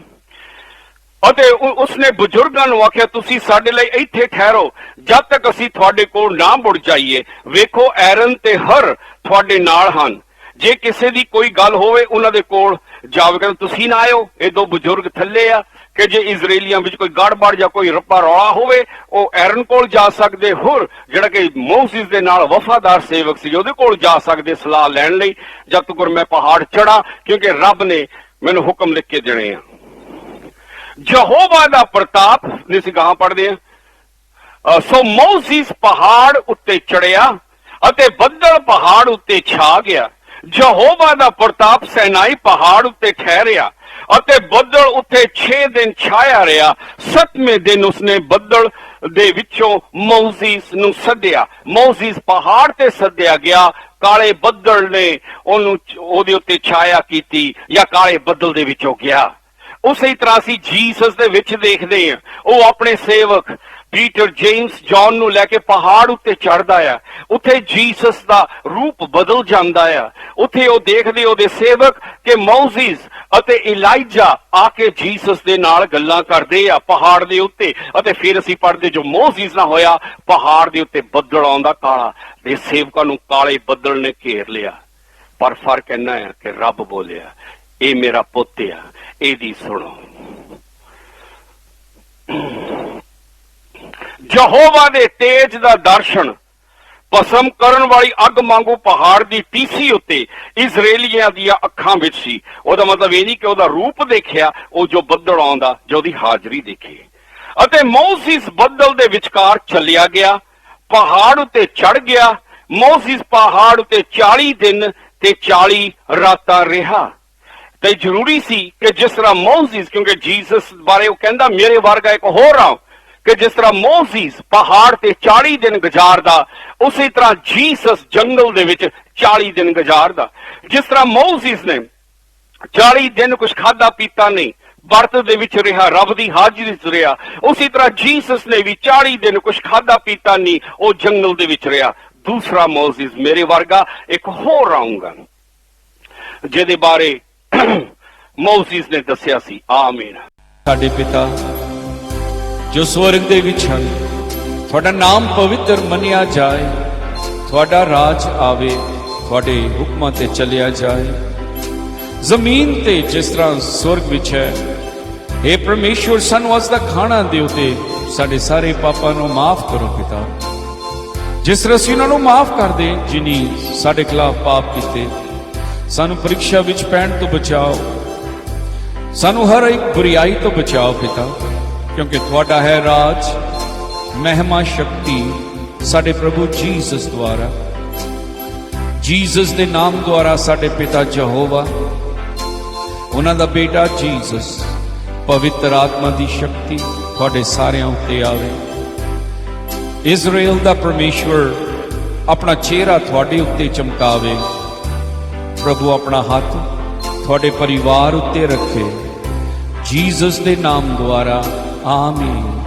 ਅਤੇ ਉਸਨੇ ਬਜ਼ੁਰਗਾਂ ਨੂੰ ਆਖਿਆ, ਤੁਸੀਂ ਸਾਡੇ ਲਈ ਇੱਥੇ ਠਹਿਰੋ, ਜਦ ਤੱਕ ਅਸੀਂ ਤੁਹਾਡੇ ਕੋਲ ਨਾ ਮੁੜ ਜਾਈਏ। ਵੇਖੋ, ਐਰਨ ਤੇ ਹਰ ਤੁਹਾਡੇ ਨਾਲ ਹਨ। ਜੇ ਕਿਸੇ ਦੀ ਕੋਈ ਗੱਲ ਹੋਵੇ, ਉਹਨਾਂ ਦੇ ਕੋਲ ਜਾਵੇ। ਕਹਿੰਦੇ, ਤੁਸੀਂ ਨਾ ਆਇਓ, ਇਹ ਦੋ ਬਜ਼ੁਰਗ ਥੱਲੇ ਆ ਕਿ ਜੇ ਇਜ਼ਰਾਈਲੀਆਂ ਵਿੱਚ ਕੋਈ ਗੜਬੜ ਜਾਂ ਕੋਈ ਰੱਪਾ ਰੌਲਾ ਹੋਵੇ, ਉਹ ਐਰਨ ਕੋਲ ਜਾ ਸਕਦੇ ਹੋਰ, ਜਿਹੜਾ ਕਿ ਮੋਸਿਸ ਦੇ ਨਾਲ ਵਫਾਦਾਰ ਸੇਵਕ ਸੀ, ਉਹਦੇ ਕੋਲ ਜਾ ਸਕਦੇ ਸਲਾਹ ਲੈਣ ਲਈ। ਜਦ ਤੱਕ ਮੈਂ ਪਹਾੜ ਚੜਾ ਕਿਉਂਕਿ ਰੱਬ ਨੇ ਮੈਨੂੰ ਹੁਕਮ ਲਿਖ ਕੇ ਦੇਣੇ ਆ। ਯਹੋਵਾ ਦਾ ਪ੍ਰਤਾਪ ਨੇ ਅਸੀਂ ਗਾਂ ਪੜਦੇ ਆ ਸੋ ਮੋਸਿਸ ਪਹਾੜ ਉੱਤੇ ਚੜਿਆ ਅਤੇ ਬੱਦਲ ਪਹਾੜ ਉੱਤੇ ਛਾ ਗਿਆ। ਯਹੋਵਾ ਦਾ ਪ੍ਰਤਾਪ ਸੈਨਾਈ ਪਹਾੜ ਉੱਤੇ ਠਹਿਰਿਆ ਅਤੇ ਬੱਦਲ ਉੱਤੇ 6 ਦਿਨ ਛਾਇਆ ਰਿਹਾ। ਸੱਤਵੇਂ ਦਿਨ ਉਸਨੇ ਬੱਦਲ ਦੇ ਵਿੱਚੋਂ ਮੌਜ਼ੀਸ ਨੂੰ ਸੱਦਿਆ। ਮੌਜ਼ੀਸ ਪਹਾੜ ਤੇ ਸੱਦਿਆ ਗਿਆ। ਕਾਲੇ ਬੱਦਲ ਨੇ ਉਹਨੂੰ ਉਹਦੇ ਉੱਤੇ ਛਾਇਆ ਕੀਤੀ ਜਾਂ ਕਾਲੇ ਬੱਦਲ ਦੇ ਵਿੱਚੋਂ ਗਿਆ। ਉਸੇ ਤਰ੍ਹਾਂ ਅਸੀਂ ਜੀਸਸ ਦੇ ਵਿੱਚ ਦੇਖਦੇ ਹਾਂ। ਉਹ ਆਪਣੇ ਸੇਵਕ ਪੀਟਰ ਜੇਮਸ ਜੌਨ ਨੂੰ ਲੈ ਕੇ ਪਹਾੜ ਉੱਤੇ ਚੜਦਾ ਆ। ਉੱਥੇ ਜੀਸਸ ਦਾ ਰੂਪ ਬਦਲ ਜਾਂਦਾ ਆ। ਉੱਥੇ ਉਹ ਦੇਖਦੇ ਉਹਦੇ ਸੇਵਕ ਕਿ ਮੌਜ਼ੀਸ ਅਤੇ ਇਲਾਈਜਾ ਆ ਕੇ ਜੀਸਸ ਦੇ ਨਾਲ ਗੱਲਾਂ ਕਰਦੇ ਆ ਪਹਾੜ ਦੇ ਉੱਤੇ। ਅਤੇ ਫਿਰ ਅਸੀਂ ਪੜ੍ਹਦੇ ਜੋ ਮੋਸਿਸ ਨਾਲ ਹੋਇਆ, ਪਹਾੜ ਦੇ ਉੱਤੇ ਬੱਦਲ ਆਉਂਦਾ ਕਾਲਾ। ਤੇ ਸੇਵਕਾਂ ਨੂੰ ਕਾਲੇ ਬੱਦਲ ਨੇ ਘੇਰ ਲਿਆ। ਪਰ ਫ਼ਰਕ ਇੰਨਾ ਹੈ ਕਿ ਰੱਬ ਬੋਲਿਆ ਇਹ ਮੇਰਾ ਪੁੱਤ ਆ, ਇਹਦੀ ਸੁਣੋ। ਯਹੋਵਾ ਦੇ ਤੇਜ ਦਾ ਦਰਸ਼ਨ, ਭਸਮ ਕਰਨ ਵਾਲੀ ਅੱਗ ਵਾਂਗੂ ਪਹਾੜ ਦੀ ਟੀਸੀ ਉੱਤੇ ਇਜ਼ਰਾਈਲੀਆਂ ਦੀਆਂ ਅੱਖਾਂ ਵਿੱਚ ਸੀ। ਉਹਦਾ ਮਤਲਬ ਇਹ ਨਹੀਂ ਕਿ ਉਹਦਾ ਰੂਪ ਦੇਖਿਆ, ਉਹ ਜੋ ਬੱਦਲ ਆਉਂਦਾ, ਜੋ ਉਹਦੀ ਹਾਜ਼ਰੀ ਦੇਖੀ। ਅਤੇ ਮੋਸਿਸ ਬੱਦਲ ਦੇ ਵਿਚਕਾਰ ਚੱਲਿਆ ਗਿਆ, ਪਹਾੜ ਉੱਤੇ ਚੜ ਗਿਆ। ਮੋਸਿਸ ਪਹਾੜ ਉੱਤੇ 40 ਦਿਨ ਤੇ 40 ਰਾਤਾਂ ਰਿਹਾ। ਤੇ ਜ਼ਰੂਰੀ ਸੀ ਕਿ ਜਿਸ ਤਰ੍ਹਾਂ ਮੋਸਿਸ ਕਿਉਂਕਿ ਜੀਸਸ ਬਾਰੇ ਉਹ ਕਹਿੰਦਾ, ਮੇਰੇ ਵਰਗਾ ਇੱਕ ਹੋਰ ਆ ਕਿ ਜਿਸ ਤਰ੍ਹਾਂ ਮੋਸਿਸ ਪਹਾੜ ਤੇ 40 ਦਿਨ ਗੁਜ਼ਾਰਦਾ, ਉਸੇ ਤਰ੍ਹਾਂ ਜੀਸਸ ਜੰਗਲ ਦੇ ਵਿੱਚ 40 ਦਿਨ ਗੁਜ਼ਾਰਦਾ। ਜਿਸ ਤਰ੍ਹਾਂ ਮੋਸਿਸ ਨੇ 40 ਦਿਨ ਕੁਝ ਖਾਦਾ ਪੀਤਾ ਨਹੀਂ, ਵਰਤ ਦੇ ਵਿੱਚ ਰਿਹਾ, ਰੱਬ ਦੀ ਹਾਜ਼ਰੀ ਵਿੱਚ ਰਿਹਾ, ਉਸੇ ਤਰ੍ਹਾਂ ਜੀਸਸ ਨੇ ਵੀ 40 ਦਿਨ ਕੁਝ ਖਾਦਾ ਪੀਤਾ ਨਹੀਂ, ਉਹ ਜੰਗਲ ਦੇ ਵਿੱਚ ਰਿਹਾ। ਦੂਸਰਾ ਮੋਜ਼ੀਸ ਮੇਰੇ ਵਰਗਾ ਇੱਕ ਹੋਰ ਆਉਂਗਾ ਜਿਹਦੇ ਬਾਰੇ ਮੋਸਿਸ ਨੇ ਦੱਸਿਆ ਸੀ, ਆਮੀਨ। ਸਾਡੇ ਪਿਤਾ, ਜੋ ਸਵਰਗ ਦੇ ਵਿੱਚ ਹਨ, ਤੁਹਾਡਾ ਨਾਮ ਪਵਿੱਤਰ ਮੰਨਿਆ ਜਾਏ, ਤੁਹਾਡਾ ਰਾਜ ਆਵੇ, ਤੁਹਾਡੇ ਹੁਕਮਾਂ ਤੇ ਚੱਲਿਆ ਜਾਏ। ਜ਼ਮੀਨ ਤੇ ਜਿਸ ਤਰ੍ਹਾਂ ਸਵਰਗ ਵਿੱਚ ਹੈ हे ਪਰਮੇਸ਼ਵਰ, ਸਾਨੂੰ ਅੱਜ ਦਾ ਖਾਣਾ ਦਿਓ ਤੇ ਸਾਡੇ ਸਾਰੇ ਪਾਪਾਂ ਨੂੰ ਮਾਫ ਕਰੋ ਪਿਤਾ। ਜਿਸ ਤਰ੍ਹਾਂ ਅਸੀਂ ਉਹਨਾਂ ਨੂੰ ਮਾਫ ਕਰਦੇ, ਜਿਨੀ ਸਾਡੇ ਖਿਲਾਫ ਪਾਪ ਕੀਤੇ ਸਾਨੂੰ ਪ੍ਰੀਖਿਆ ਵਿੱਚ ਪੈਣ ਤੋਂ ਬਚਾਓ। ਸਾਨੂੰ ਹਰ ਇੱਕ ਬੁਰੀਾਈ ਤੋਂ ਬਚਾਓ ਪਿਤਾ, ਕਿਉਂਕਿ ਤੁਹਾਡਾ ਹੈ ਰਾਜ, ਮਹਿਮਾ ਸ਼ਕਤੀ ਸਾਡੇ ਪ੍ਰਭੂ ਜੀਸਸ ਦੁਆਰਾ। ਜੀਸਸ ਦੇ ਨਾਮ ਦੁਆਰਾ ਸਾਡੇ ਪਿਤਾ ਯਹੋਵਾ। ਉਹਨਾਂ ਦਾ ਬੇਟਾ ਜੀਸਸ, ਪਵਿੱਤਰ ਆਤਮਾ ਦੀ ਸ਼ਕਤੀ ਤੁਹਾਡੇ ਸਾਰਿਆਂ ਉੱਤੇ ਆਵੇ। ਇਜ਼ਰਾਈਲ ਦਾ ਪਰਮੇਸ਼ਵਰ ਆਪਣਾ ਚਿਹਰਾ ਤੁਹਾਡੇ ਉੱਤੇ ਚਮਕਾਵੇ। ਪ੍ਰਭੂ ਆਪਣਾ ਹੱਥ ਤੁਹਾਡੇ ਪਰਿਵਾਰ ਉੱਤੇ ਰੱਖੇ। ਜੀਸਸ ਦੇ ਨਾਮ ਦੁਆਰਾ ਆਮੀਨ।